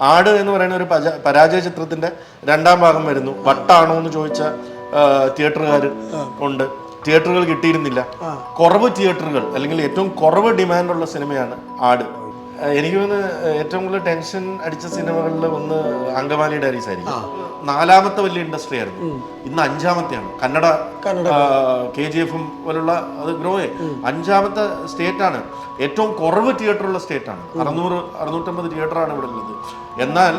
ആട് എന്ന് പറയുന്ന ഒരു പരാജയ ചിത്രത്തിന്റെ രണ്ടാം ഭാഗം വരുന്നു. വട്ടാണോ എന്ന് ചോദിച്ച തിയേറ്ററുകാർ ഉണ്ട്. തിയേറ്ററുകൾ കിട്ടിയിരുന്നില്ല. കുറവ് തിയേറ്ററുകൾ അല്ലെങ്കിൽ ഏറ്റവും കുറവ് ഡിമാൻഡുള്ള സിനിമയാണ് ആട്. എനിക്ക് തോന്നുന്നു ഏറ്റവും കൂടുതൽ ടെൻഷൻ അടിച്ച സിനിമകളിൽ ഒന്ന് അങ്കമാലി ഡയറീസ് ആയിരിക്കും. നാലാമത്തെ വലിയ ഇൻഡസ്ട്രി ആയിരുന്നു. ഇന്ന് അഞ്ചാമത്തെയാണ്. കന്നഡ കെ ജി എഫും പോലുള്ള അത് ഗ്രോ അഞ്ചാമത്തെ സ്റ്റേറ്റ് ആണ് ഏറ്റവും കുറവ് തിയേറ്റർ ഉള്ള സ്റ്റേറ്റ് ആണ് അറുന്നൂറ് അറുന്നൂറ്റമ്പത് തിയേറ്റർ ആണ് ഇവിടെ ഉള്ളത്. എന്നാൽ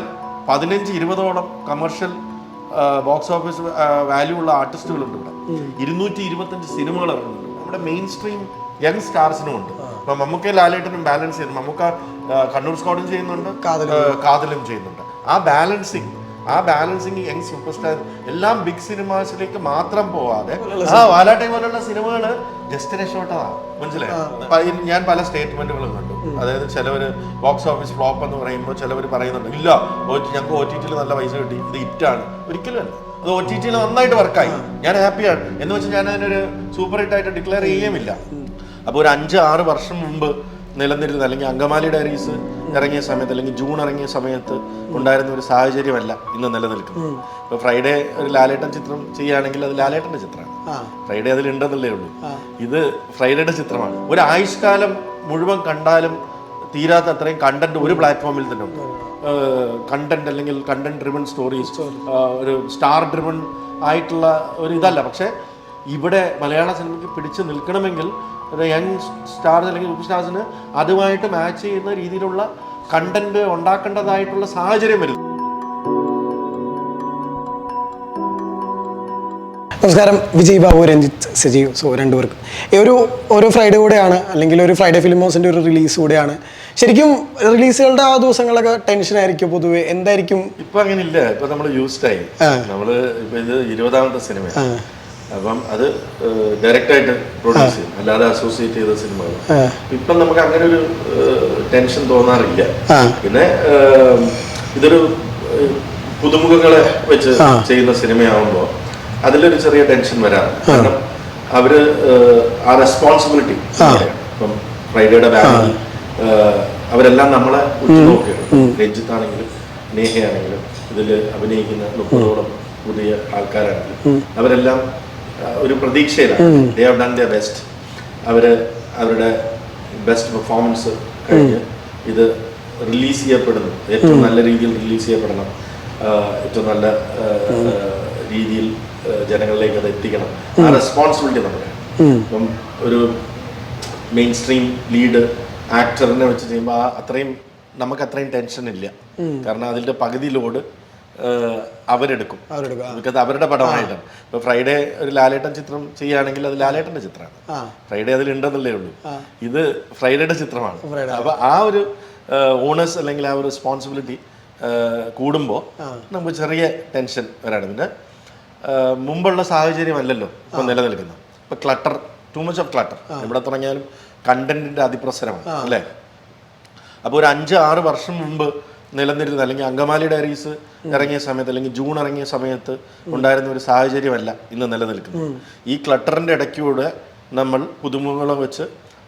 പതിനഞ്ച് ഇരുപതോളം കമേഴ്ഷ്യൽ ബോക്സ് ഓഫീസ് വാല്യൂ ഉള്ള ആർട്ടിസ്റ്റുകളുണ്ട് ഇവിടെ. ഇരുന്നൂറ്റി ഇരുപത്തഞ്ച് സിനിമകൾ ഇറങ്ങുന്നുണ്ട്. നമ്മുടെ മെയിൻ സ്ട്രീം യങ് സ്റ്റാർസിനും ഉണ്ട്. ഇപ്പൊ മമ്മൂക്ക ലാലേട്ടനും ബാലൻസ് ചെയ്യുന്നു. മമ്മൂക്ക കണ്ണൂർ സ്കോഡും ചെയ്യുന്നുണ്ട് കാതലും. ചെയ്യുന്നുണ്ട്. ആ ബാലൻസിങ് ആ ബാലൻസിങ് യങ് സൂപ്പർ സ്റ്റാർ എല്ലാം ബിഗ് സിനിമാസിലേക്ക് മാത്രം പോവാതെ ആ വാലാട്ടെ പോലുള്ള സിനിമകൾ ജസ്റ്റ് രക്ഷപ്പെട്ടതാണ് മനസ്സിലായി? ഞാൻ പല സ്റ്റേറ്റ്മെന്റുകളും കണ്ടു. അതായത് ചിലവര് ബോക്സ് ഓഫീസ് ഫ്ലോപ്പ് എന്ന് പറയുമ്പോൾ ചിലവർ പറയുന്നുണ്ട് ഇല്ല ഞങ്ങൾക്ക് ഒ ടി ടിയിൽ നല്ല പൈസ കിട്ടി. ഇത് ഹിറ്റാണ് ഒരിക്കലും അല്ല. അത് ഒ ടി ടിയിൽ നന്നായിട്ട് വർക്കായി ഞാൻ ഹാപ്പിയാണ് എന്ന് വെച്ചാൽ ഞാൻ അതിനൊരു സൂപ്പർ ഹിറ്റ് ആയിട്ട് ഡിക്ലെയർ ചെയ്യുമില്ല അപ്പോൾ ഒരു അഞ്ച് ആറ് വർഷം മുമ്പ് നിലനിരുന്ന അല്ലെങ്കിൽ അങ്കമാലി ഡയറീസ് ഇറങ്ങിയ സമയത്ത് അല്ലെങ്കിൽ ജൂൺ ഇറങ്ങിയ സമയത്ത് ഉണ്ടായിരുന്ന ഒരു സാഹചര്യമല്ല ഇന്ന് നിലനിൽക്കുന്നത്. ഇപ്പോൾ ഫ്രൈഡേ ഒരു ലാലേട്ടൻ ചിത്രം ചെയ്യുകയാണെങ്കിൽ അത് ലാലേട്ടന്റെ ചിത്രമാണ്. ഫ്രൈഡേ അതിൽ ഉണ്ടെന്നല്ലേ ഉള്ളൂ. ഇത് ഫ്രൈഡേയുടെ ചിത്രമാണ്. ഒരു ആയുഷ്കാലം മുഴുവൻ കണ്ടാലും തീരാത്ത അത്രയും കണ്ടന്റ് ഒരു പ്ലാറ്റ്ഫോമിൽ തന്നെ ഉണ്ട്. കണ്ടന്റ് അല്ലെങ്കിൽ കണ്ടന്റ് ഡ്രിവൺ സ്റ്റോറീസ് ഒരു സ്റ്റാർ ഡ്രിവൺ ആയിട്ടുള്ള ഒരു ഇതല്ല. പക്ഷേ ഇവിടെ മലയാള സിനിമയ്ക്ക് പിടിച്ചു നിൽക്കണമെങ്കിൽ യങ് സ്റ്റാർസ് അല്ലെങ്കിൽ സൂപ്പർ സ്റ്റാർസിന് അതുമായിട്ട് മാച്ച് ചെയ്യുന്ന രീതിയിലുള്ള കണ്ടന്റ് ഉണ്ടാക്കേണ്ടതായിട്ടുള്ള സാഹചര്യം വരുന്നു. നമസ്കാരം. വിജയ് ബാബു രഞ്ജിത്ത് സജീവ് സോ രണ്ടുപേർക്കും. ഈ ഒരു ഓരോ ഫ്രൈഡേ കൂടെയാണ് അല്ലെങ്കിൽ ഒരു ഫ്രൈഡേ ഫിലിം ഹൗസിന്റെ ഒരു റിലീസ് കൂടെയാണ്. ശരിക്കും റിലീസുകളുടെ ആ ദിവസങ്ങളൊക്കെ ടെൻഷൻ ആയിരിക്കും പൊതുവെ. എന്തായിരിക്കും? ഇപ്പൊ അങ്ങനെ ഇല്ല ഇപ്പൊ നമ്മൾ യൂസ്ഡ് ആയി. നമ്മൾ ഇപ്പൊ ഇത് ഇരുപതാമത്തെ സിനിമയാണ് അപ്പം അത് ഡയറക്റ്റ് ആയിട്ട് പ്രൊഡ്യൂസ് ചെയ്യും. അല്ലാതെ അസോസിയേറ്റ് ചെയ്ത സിനിമകൾ. ഇപ്പം നമുക്ക് അങ്ങനെ ഒരു ടെൻഷൻ തോന്നാറില്ല. പിന്നെ ഇതൊരു പുതുമുഖങ്ങളെ വെച്ച് ചെയ്യുന്ന സിനിമയാവുമ്പോൾ അതിലൊരു ചെറിയ ടെൻഷൻ വരാറുണ്ട് കാരണം അവർ ആ റെസ്പോൺസിബിലിറ്റി ഇപ്പം ഫ്രൈഡേയുടെ ബാങ്കിൽ അവരെല്ലാം നമ്മളെ ഉറ്റുനോക്കുകയാണ് രഞ്ജിത്ത് ആണെങ്കിലും നേഹയാണെങ്കിലും ഇതിൽ അഭിനയിക്കുന്ന മുപ്പതോളം പുതിയ ആൾക്കാരാണെങ്കിലും അവരെല്ലാം ഒരു പ്രതീക്ഷയിലാണ്. ദേ ഹാവ് ഡൺ ബെസ്റ്റ് അവർ അവരുടെ ബെസ്റ്റ് പെർഫോമൻസ് കഴിഞ്ഞ് ഇത് റിലീസ് ചെയ്യപ്പെടുന്നു. ഏറ്റവും നല്ല രീതിയിൽ റിലീസ് ചെയ്യപ്പെടണം. ഏറ്റവും നല്ല രീതിയിൽ ജനങ്ങളിലേക്ക് അത് എത്തിക്കണം. ആ റെസ്പോൺസിബിലിറ്റി നമ്മുടെ. ഇപ്പം ഒരു മെയിൻ സ്ട്രീം ലീഡ് ആക്ടറിനെ വെച്ച് ചെയ്യുമ്പോൾ ആ അത്രയും നമുക്ക് അത്രയും ടെൻഷൻ ഇല്ല. കാരണം അതിന്റെ പകുതി ലോഡ് അവരെടുക്കും. ബിക്കോസ് അവരുടെ പടമായിട്ട് ഇപ്പൊ ഫ്രൈഡേ ഒരു ലാലേട്ടൻ ചിത്രം ചെയ്യുകയാണെങ്കിൽ അത് ലാലേട്ടന്റെ ചിത്രമാണ്. ഫ്രൈഡേ അതിൽ ഉണ്ടെന്നല്ലേ ഉള്ളൂ. ഇത് ഫ്രൈഡേയുടെ ചിത്രമാണ്. അപ്പൊ ആ ഒരു ഓണേഴ്സ് അല്ലെങ്കിൽ ആ ഒരു റെസ്പോൺസിബിലിറ്റി കൂടുമ്പോൾ നമുക്ക് ചെറിയ ടെൻഷൻ വരാണ്. പിന്നെ മുമ്പുള്ള സാഹചര്യം അല്ലല്ലോ ഇപ്പൊ നിലനിൽക്കുന്നത്. ഇപ്പൊ clutter too much of clutter എവിടെ തുടങ്ങിയാലും കണ്ടന്റിന്റെ അതിപ്രസരമാണ് അല്ലേ? അപ്പോൾ ഒരു അഞ്ച് ആറ് വർഷം മുമ്പ് നിലനിരുന്ന അല്ലെങ്കിൽ അങ്കമാലി ഡയറീസ് ഇറങ്ങിയ സമയത്ത് അല്ലെങ്കിൽ ജൂൺ ഇറങ്ങിയ സമയത്ത് ഉണ്ടായിരുന്ന ഒരു സാഹചര്യമല്ല ഇന്ന് നിലനിൽക്കുന്നത്. ഈ ക്ലട്ടറിന്റെ ഇടയ്ക്കൂടെ നമ്മൾ പുതുമുഖങ്ങളെ വെച്ച്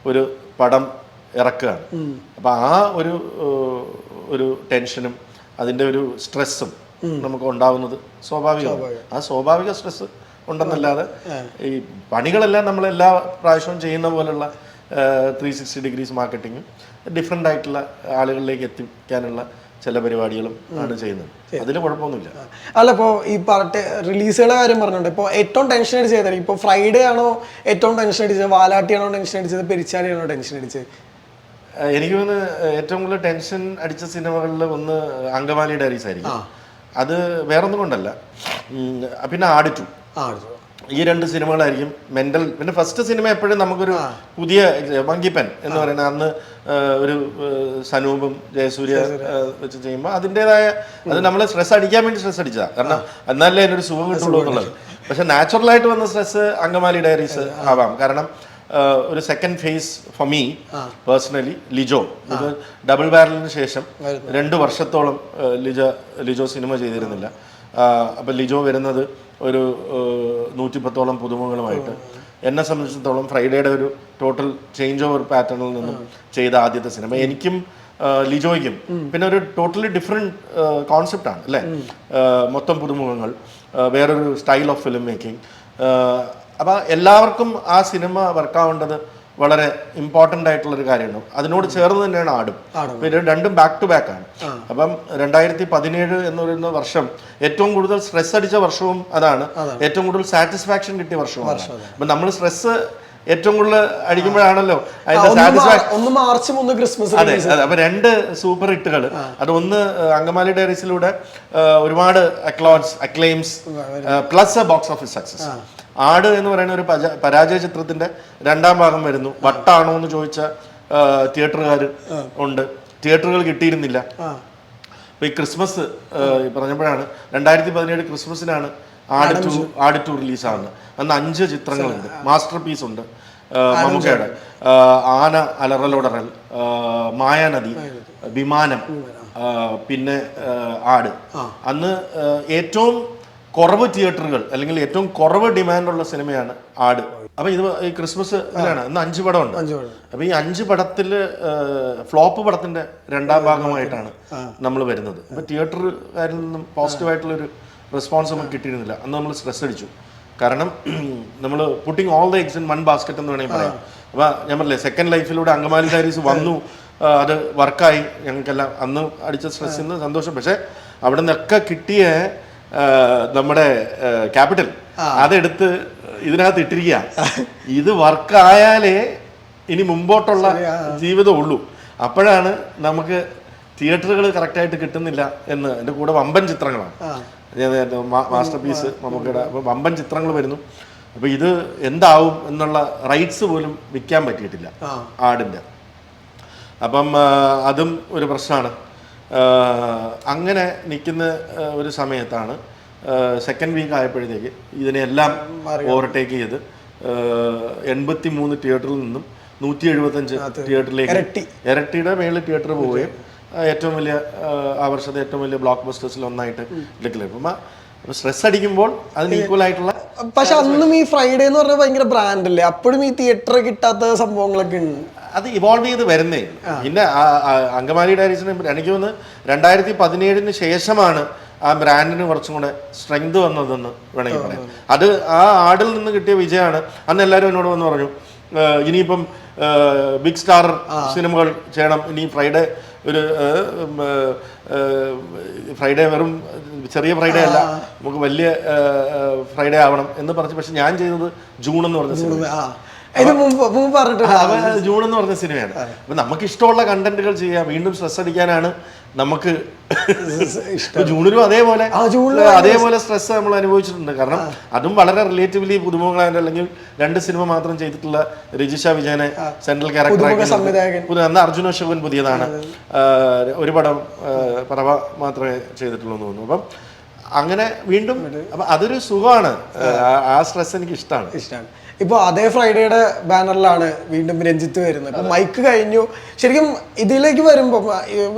ഒരു പടം ഇറക്കുകയാണ്. അപ്പൊ ആ ഒരു ഒരു ടെൻഷനും അതിന്റെ ഒരു സ്ട്രെസ്സും നമുക്ക് ഉണ്ടാവുന്നത് സ്വാഭാവികമാണ്. ആ സ്വാഭാവിക സ്ട്രെസ് ഉണ്ടെന്നല്ലാതെ ഈ പണികളെല്ലാം നമ്മൾ എല്ലാ പ്രാവശ്യവും ചെയ്യുന്ന പോലുള്ള ത്രീ സിക്സ്റ്റി ഡിഗ്രീസ് മാർക്കറ്റിങ്ങും ഡിഫറെന്റ് ആയിട്ടുള്ള ആളുകളിലേക്ക് എത്തിക്കാനുള്ള ചില പരിപാടികളും ആണ് ചെയ്യുന്നത്. അതിൽ കുഴപ്പമൊന്നുമില്ല. അല്ല ഇപ്പോൾ ഈ പറട്ടെ റിലീസുകളെ കാര്യം പറഞ്ഞിട്ടുണ്ട്. ഇപ്പോൾ ഏറ്റവും ടെൻഷൻ അടിച്ച് ചെയ്തത് ഇപ്പോൾ ഫ്രൈഡേ ആണോ ഏറ്റവും ടെൻഷൻ അടിച്ചത്? വാലാട്ടിയാണോ ടെൻഷൻ അടിച്ചത്? പെരിച്ചാലിയാണോ ടെൻഷൻ അടിച്ചത്? എനിക്ക് തോന്നുന്നു ഏറ്റവും കൂടുതൽ ടെൻഷൻ അടിച്ച സിനിമകളിൽ ഒന്ന് അങ്കമാലി ഡയറീസ് ആയിരിക്കും. അത് വേറൊന്നും കൊണ്ടല്ല. പിന്നെ ആടിറ്റു. ഈ രണ്ട് സിനിമകളായിരിക്കും മെന്റൽ പിന്നെ ഫസ്റ്റ് സിനിമ എപ്പോഴും നമുക്കൊരു പുതിയ വങ്കിപ്പൻ എന്ന് പറയുന്ന അന്ന് ഒരു സനൂപും ജയസൂര്യ വെച്ച് ചെയ്യുമ്പോൾ അതിന്റെതായ അത് നമ്മൾ സ്ട്രെസ് അടിക്കാൻ വേണ്ടി സ്ട്രെസ് അടിച്ചതാ. കാരണം എന്നാലേ അതിനൊരു സുഖം കിട്ടുള്ളൂ എന്നുള്ളത്. പക്ഷെ നാച്ചുറലായിട്ട് വന്ന സ്ട്രെസ് അങ്കമാലി ഡയറീസ് ആവാം. കാരണം ഒരു second phase for me personally Lijo. ഇത് ഡബിൾ ബാരലിന് ശേഷം രണ്ട് വർഷത്തോളം ലിജ ലിജോ സിനിമ ചെയ്തിരുന്നില്ല. അപ്പം ലിജോ വരുന്നത് ഒരു നൂറ്റിപ്പത്തോളം പുതുമുഖങ്ങളുമായിട്ട്. എന്നെ സംബന്ധിച്ചിടത്തോളം ഫ്രൈഡേയുടെ ഒരു ടോട്ടൽ ചേഞ്ച് ഓവർ പാറ്റേണിൽ നിന്നും ചെയ്ത ആദ്യത്തെ സിനിമ. എനിക്കും ലിജോയ്ക്കും പിന്നെ ഒരു ടോട്ടലി ഡിഫറെന്റ് കോൺസെപ്റ്റ് ആണ് അല്ലേ? മൊത്തം പുതുമുഖങ്ങൾ വേറൊരു സ്റ്റൈൽ ഓഫ് ഫിലിം മേക്കിംഗ് അപ്പോൾ എല്ലാവർക്കും ആ സിനിമ വർക്കാവേണ്ടത് വളരെ ഇമ്പോർട്ടന്റ് ആയിട്ടുള്ള ഒരു കാര്യമാണ് അതിനോട് ചേർന്ന് തന്നെയാണ് ആടും. പിന്നെ രണ്ടും ബാക്ക് ടു ബാക്ക് ആണ്. അപ്പം രണ്ടായിരത്തി പതിനേഴ് എന്ന് പറയുന്ന വർഷം ഏറ്റവും കൂടുതൽ സ്ട്രെസ് അടിച്ച വർഷവും അതാണ്. ഏറ്റവും കൂടുതൽ സാറ്റിസ്ഫാക്ഷൻ കിട്ടിയ വർഷവും അതാണ്. അപ്പം നമ്മൾ സ്ട്രെസ് ഏറ്റവും കൂടുതൽ അടിക്കുമ്പോഴാണല്ലോ അതിന്റെ സാറ്റിസ്ഫാക്ഷൻ ഒന്ന് മാർച്ചും ഒന്ന് ക്രിസ്മസ് അതെ അതെ അപ്പൊ രണ്ട് സൂപ്പർ ഹിറ്റുകൾ അത് ഒന്ന് അങ്കമാലി ഡയറീസിലൂടെ ഒരുപാട് accolades acclaims plus a box office success Aadu എന്ന് പറയുന്ന ഒരു പരാജയ ചിത്രത്തിന്റെ രണ്ടാം ഭാഗം വരുന്നു. വട്ടാണോ എന്ന് ചോദിച്ച തിയേറ്ററുകാർ ഉണ്ട്. തിയേറ്ററുകൾ കിട്ടിയിരുന്നില്ല. അപ്പൊ ഈ ക്രിസ്മസ് പറഞ്ഞപ്പോഴാണ് രണ്ടായിരത്തി പതിനേഴ് ക്രിസ്മസിനാണ് ആട് ടു ആട് ടു റിലീസ് ആവുന്നത്. അന്ന് അഞ്ച് ചിത്രങ്ങളുണ്ട്. മാസ്റ്റർ പീസ് ഉണ്ട് മമ്മൂക്കയുടെ. ആന അലറലോടറൽ മായാനദി വിമാനം പിന്നെ ആട്. അന്ന് ഏറ്റവും കുറവ് തിയേറ്ററുകൾ അല്ലെങ്കിൽ ഏറ്റവും കുറവ് ഡിമാൻഡുള്ള സിനിമയാണ് ആട്. അപ്പൊ ഇത് ഈ ക്രിസ്മസ് ഇതിലാണ്. ഇന്ന് അഞ്ച് പടമുണ്ട്. അപ്പൊ ഈ അഞ്ച് പടത്തിൽ ഫ്ലോപ്പ് പടത്തിന്റെ രണ്ടാം ഭാഗമായിട്ടാണ് നമ്മൾ വരുന്നത്. അപ്പൊ തിയേറ്ററുകാരിൽ നിന്നും പോസിറ്റീവ് ആയിട്ടുള്ള ഒരു റെസ്പോൺസ് നമുക്ക് കിട്ടിയിരുന്നില്ല. അന്ന് നമ്മൾ സ്ട്രെസ് അടിച്ചു. കാരണം നമ്മൾ putting all the eggs in one basket എന്ന് വേണമെങ്കിൽ പറയാം. അപ്പൊ ഞാൻ പറഞ്ഞില്ലേ സെക്കൻഡ് ലൈഫിലൂടെ അങ്കമാലി സാരീസ് വന്നു അത് വർക്കായി ഞങ്ങൾക്കെല്ലാം അന്ന് അടിച്ച സ്ട്രെസ്സിന് സന്തോഷം. പക്ഷേ അവിടെ നിന്നൊക്കെ കിട്ടിയ നമ്മുടെ ക്യാപിറ്റൽ അതെടുത്ത് ഇതിനകത്ത് ഇട്ടിരിക്കുക. ഇത് വർക്കായാലേ ഇനി മുമ്പോട്ടുള്ള ജീവിതം ഉള്ളൂ. അപ്പോഴാണ് നമുക്ക് തിയേറ്ററുകൾ കറക്റ്റായിട്ട് കിട്ടുന്നില്ല എന്ന്. എന്റെ കൂടെ വമ്പൻ ചിത്രങ്ങളാണ്. മാസ്റ്റർ പീസ് മമ്മൂക്കയുടെ അപ്പോൾ വമ്പൻ ചിത്രങ്ങൾ വരുന്നു. അപ്പോൾ ഇത് എന്താവും എന്നുള്ള റൈറ്റ്സ് പോലും വിൽക്കാൻ പറ്റിയിട്ടില്ല ആടിന്റെ. അപ്പം അതും ഒരു പ്രശ്നമാണ്. അങ്ങനെ നിൽക്കുന്ന ഒരു സമയത്താണ് സെക്കൻഡ് വീക്ക് ആയപ്പോഴത്തേക്ക് ഇതിനെല്ലാം ഓവർടേക്ക് ചെയ്ത് എൺപത്തി മൂന്ന് തിയേറ്ററിൽ നിന്നും നൂറ്റി എഴുപത്തഞ്ച് തിയേറ്ററിലേക്ക് ഇരട്ടി. ഇരട്ടിയുടെ മേളിൽ തിയേറ്റർ പോവുകയും ഏറ്റവും വലിയ ആ, വർഷത്തെ ഏറ്റവും വലിയ ബ്ലോക്ക് ബസ്റ്റേഴ്സിൽ ഒന്നായിട്ട് എടുക്കൽ അപ്പം സ്ട്രെസ് അടിക്കുമ്പോൾ അതിന് ഈക്വൽ ആയിട്ടുള്ള പക്ഷെ അന്നും ഈ ഫ്രൈഡേ എന്ന് പറഞ്ഞാൽ ഭയങ്കര ബ്രാൻഡ് അല്ലേ? അപ്പോഴും ഈ തിയേറ്റർ കിട്ടാത്ത സംഭവങ്ങളൊക്കെ ഉണ്ട്. അത് ഇവോൾവ് ചെയ്ത് വരുന്നേ പിന്നെ അങ്കമാലി ഡയറീസിന് എനിക്ക് തോന്നുന്നു രണ്ടായിരത്തി പതിനേഴിന് ശേഷമാണ് ആ ബ്രാൻഡിന് കുറച്ചും കൂടെ സ്ട്രെങ്ത് വന്നതെന്ന് വേണമെങ്കിൽ പറയാം. അത് ആ ആടിൽ നിന്ന് കിട്ടിയ വിജയമാണ് അന്ന് എല്ലാവരും എന്നോട് വന്ന് പറഞ്ഞു "ഏഹ് ഇനിയിപ്പം ബിഗ് സ്റ്റാർ സിനിമകൾ ചെയ്യണം. ഇനി ഫ്രൈഡേ ഒരു ഫ്രൈഡേ വെറും ചെറിയ ഫ്രൈഡേ അല്ല. നമുക്ക് വലിയ ഫ്രൈഡേ ആവണം എന്ന് പറഞ്ഞു. പക്ഷെ ഞാൻ ചെയ്തത് ജൂൺ എന്ന് പറഞ്ഞ സിനിമ ജൂൺ എന്ന് പറഞ്ഞ സിനിമയാണ്. അപ്പൊ നമുക്ക് ഇഷ്ടമുള്ള കണ്ടന്റുകൾ ചെയ്യാം. വീണ്ടും സ്ട്രെസ് അടിക്കാനാണ് നമുക്ക് ജൂണിലും അതേപോലെ. അതേപോലെ സ്ട്രെസ് നമ്മൾ അനുഭവിച്ചിട്ടുണ്ട്. കാരണം അതും വളരെ റിലേറ്റീവ്ലി പുതുമുഖങ്ങളായ അല്ലെങ്കിൽ രണ്ട് സിനിമ മാത്രം ചെയ്തിട്ടുള്ള രജിഷ വിജയനെ സെൻട്രൽ ക്യാരക്ടർ. അന്ന് അർജുന അശോകൻ പുതിയതാണ്. ഒരു പടം പറവ മാത്രമേ ചെയ്തിട്ടുള്ളൂ എന്ന് തോന്നുന്നു. അപ്പം അങ്ങനെ വീണ്ടും അപ്പൊ അതൊരു സുഖമാണ്. ആ- ആ സ്ട്രെസ് എനിക്ക് ഇഷ്ടമാണ്. ഇഷ്ടമാണ്. ഇപ്പോൾ അതേ ഫ്രൈഡേയുടെ ബാനറിലാണ് വീണ്ടും രഞ്ജിത്ത് വരുന്നത്. അപ്പോൾ മൈക്ക് കഴിഞ്ഞു. ശരിക്കും ഇതിലേക്ക് വരുമ്പോൾ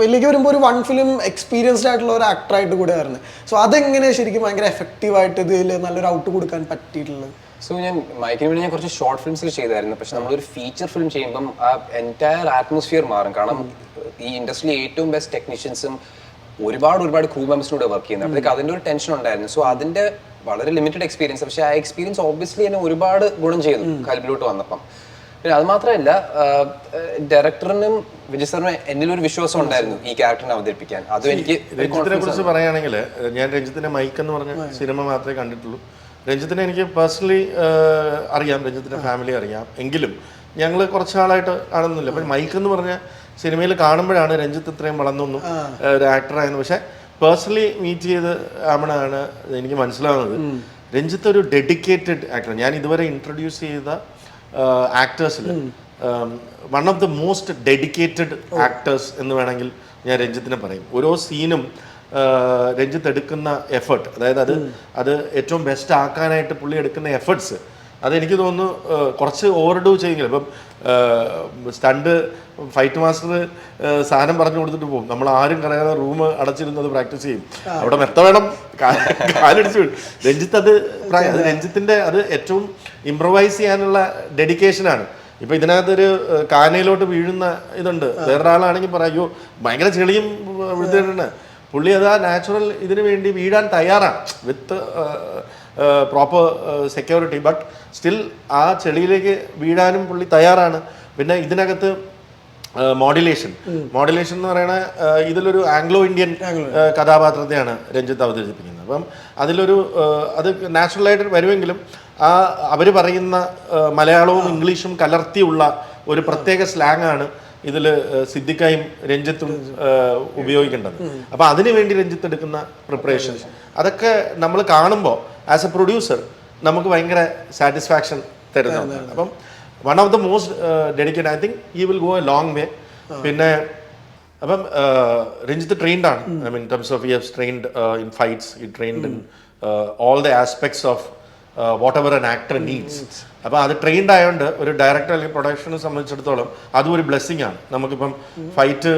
ഇതിലേക്ക് വരുമ്പോൾ ഒരു വൺ ഫിലിം എക്സ്പീരിയൻസ്ഡ് ആയിട്ടുള്ള ഒരു ആക്ടറായിട്ട് കൂടെ വരുന്നത്. സോ അതെങ്ങനെ ശരിക്കും ഭയങ്കര എഫക്റ്റീവായിട്ട് ഇതിൽ നല്ലൊരു ഔട്ട് കൊടുക്കാൻ പറ്റിയിട്ടുള്ളത്? സോ ഞാൻ മൈക്കിന് വേണ്ടി ഞാൻ കുറച്ച് ഷോർട്ട് ഫിലിംസിൽ ചെയ്തായിരുന്നു. പക്ഷെ നമ്മളൊരു ഫീച്ചർ ഫിലിം ചെയ്യുമ്പം ആ എന്റയർ ആറ്റ്മോസ്ഫിയർ മാറും. കാരണം ഈ ഇൻഡസ്ട്രിയിലെ ഏറ്റവും ബെസ്റ്റ് ടെക്നീഷ്യൻസും ഒരുപാട് ഒരുപാട് ക്രൂ മെമ്പേഴ്സിനോട് വർക്ക് ചെയ്യുന്നത് അപ്പോഴേക്ക് അതിന്റെ ഒരു ടെൻഷൻ ഉണ്ടായിരുന്നു. സോ അതിന്റെ വളരെ ലിമിറ്റഡ് എക്സ്പീരിയൻസ് പക്ഷേ ആ എക്സ്പീരിയൻസ് ഓബ്വിയസ്ലി എന്നെ ഒരുപാട് ഗുണം ചെയ്തു കൽബിലോട്ട് വന്നപ്പം. പിന്നെ അത് മാത്രമല്ല ഡയറക്ടറിനും വിജയ് സാറിനും ഒരു വിശ്വാസം ഉണ്ടായിരുന്നു ഈ ക്യാരക്ടറിനെ അവതരിപ്പിക്കാൻ. അതും എനിക്ക് രഞ്ജിത്തിനെ കുറിച്ച് പറയുകയാണെങ്കിൽ ഞാൻ രഞ്ജിത്തിന്റെ മൈക്ക് എന്ന് പറഞ്ഞ സിനിമ മാത്രമേ കണ്ടിട്ടുള്ളൂ. രഞ്ജിത്തിനെ എനിക്ക് പേഴ്സണലി അറിയാം. രഞ്ജിത്തിന്റെ ഫാമിലി അറിയാം. എങ്കിലും ഞങ്ങൾ കുറച്ച് നാളായിട്ട് കാണുന്നില്ല അപ്പം മൈക്ക് എന്ന് പറഞ്ഞ സിനിമയിൽ കാണുമ്പോഴാണ് രഞ്ജിത്ത് ഇത്രയും വളർന്നൊന്നും ഒരു ആക്ടറായിരുന്നു പക്ഷെ പേഴ്സണലി മീറ്റ് ചെയ്ത് ആവണാണ് എനിക്ക് മനസ്സിലാവുന്നത്. രഞ്ജിത്ത് ഒരു ഡെഡിക്കേറ്റഡ് ആക്ടർ ഞാൻ ഇതുവരെ ഇൻട്രൊഡ്യൂസ് ചെയ്ത ആക്ടേഴ്സിൽ one of the most dedicated actors എന്ന് വേണമെങ്കിൽ ഞാൻ രഞ്ജിത്തിനെ പറയും. ഓരോ സീനും രഞ്ജിത്ത് എടുക്കുന്ന എഫേർട്ട് അതായത് അത് അത് ഏറ്റവും ബെസ്റ്റ് ആക്കാനായിട്ട് പുള്ളി എടുക്കുന്ന എഫേർട്സ് അതെനിക്ക് തോന്നുന്നു കുറച്ച് ഓവർ ഡൂ ചെയ്യുന്നില്ല ഇപ്പം സ്റ്റണ്ട് ഫൈറ്റ് മാസ്റ്റർ സാധനം പറഞ്ഞു കൊടുത്തിട്ട് പോകും. നമ്മൾ ആരും കളയാതെ റൂം അടച്ചിരുന്നത് പ്രാക്ടീസ് ചെയ്യും. അവിടെ മെത്ത വേണം. കാലടിച്ചു വീഴും. രഞ്ജിത്ത് അത് രഞ്ജിത്തിന്റെ അത് ഏറ്റവും ഇംപ്രവൈസ് ചെയ്യാനുള്ള ഡെഡിക്കേഷനാണ് ഇപ്പൊ ഇതിനകത്തൊരു കാനയിലോട്ട് വീഴുന്ന ഇതുണ്ട്. വേറൊരാളാണെങ്കിൽ പറയാം ഭയങ്കര ചെളിയും വിഴുതിട്ടുണ്ട് പുള്ളി അത് ആ നാച്ചുറൽ ഇതിനു വേണ്ടി വീഴാൻ തയ്യാറാണ്. With proper security but still ആ ചെളിയിലേക്ക് വീഴാനും പുള്ളി തയ്യാറാണ്. പിന്നെ ഇതിനകത്ത് മോഡുലേഷൻ മോഡുലേഷൻ എന്ന് പറയുന്ന ഇതിലൊരു ആംഗ്ലോ ഇന്ത്യൻ കഥാപാത്രത്തെയാണ് രഞ്ജിത്ത് അവതരിപ്പിക്കുന്നത്. അപ്പം അതിലൊരു അത് നാച്ചുറലായിട്ട് വരുമെങ്കിലും ആ അവർ പറയുന്ന മലയാളവും ഇംഗ്ലീഷും കലർത്തിയുള്ള ഒരു പ്രത്യേക സ്ലാങ് ആണ് ഇതിൽ സിദ്ദിഖായും രഞ്ജിത്തും ഉപയോഗിക്കേണ്ടത്. അപ്പൊ അതിനു വേണ്ടി രഞ്ജിത്ത് എടുക്കുന്ന പ്രിപ്പറേഷൻ അതൊക്കെ നമ്മൾ കാണുമ്പോൾ ആസ് എ പ്രൊഡ്യൂസർ നമുക്ക് ഭയങ്കര സാറ്റിസ്ഫാക്ഷൻ തരുന്ന അപ്പം one of the most dedicate I think ഈ will go a long way പിന്നെ അപ്പം രഞ്ജിത്ത് ട്രെയിൻഡ് ആണ്. I mean terms of you have trained in fights you trained in all the aspects of whatever an actor needs അപ്പോൾ അത് trained ആയതുകൊണ്ട് ഒരു director അല്ലെങ്കിൽ പ്രൊഡക്ഷനെ സംബന്ധിച്ചിടത്തോളം അതും ഒരു ബ്ലെസ്സിങ് ആണ്. നമുക്കിപ്പം ഫൈറ്റ്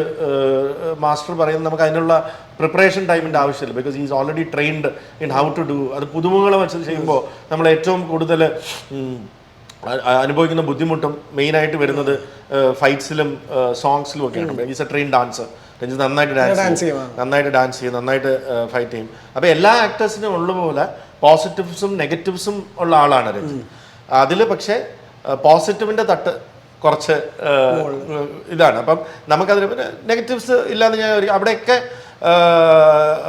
മാസ്റ്റർ പറയുന്നത് നമുക്ക് അതിനുള്ള പ്രിപ്പറേഷൻ ടൈമിന്റെ ആവശ്യമില്ല. Because is already trained in how to do അത് പുതുമുകളെ വെച്ച് ചെയ്യുമ്പോൾ നമ്മൾ ഏറ്റവും കൂടുതൽ അനുഭവിക്കുന്ന ബുദ്ധിമുട്ടും മെയിനായിട്ട് വരുന്നത് ഫൈറ്റ്സിലും സോങ്സിലും ഒക്കെയാണ്. Is a train dancer Ranjith നന്നായിട്ട് ഡാൻസ് ചെയ്യും, നന്നായിട്ട് ഡാൻസ് ചെയ്യും. നന്നായിട്ട് ഫൈറ്റ് ചെയ്യും. അപ്പോൾ എല്ലാ ആക്ടേഴ്സിനും ഉള്ള പോലെ പോസിറ്റീവ്സും നെഗറ്റീവ്സും ഉള്ള ആളാണ് രഞ്ജിത്ത് അതിൽ പക്ഷേ പോസിറ്റീവിന്റെ തട്ട് കുറച്ച് ഇതാണ്. അപ്പം നമുക്കതിൽ നെഗറ്റീവ്സ് ഇല്ലാന്ന് ഞാൻ അവിടെയൊക്കെ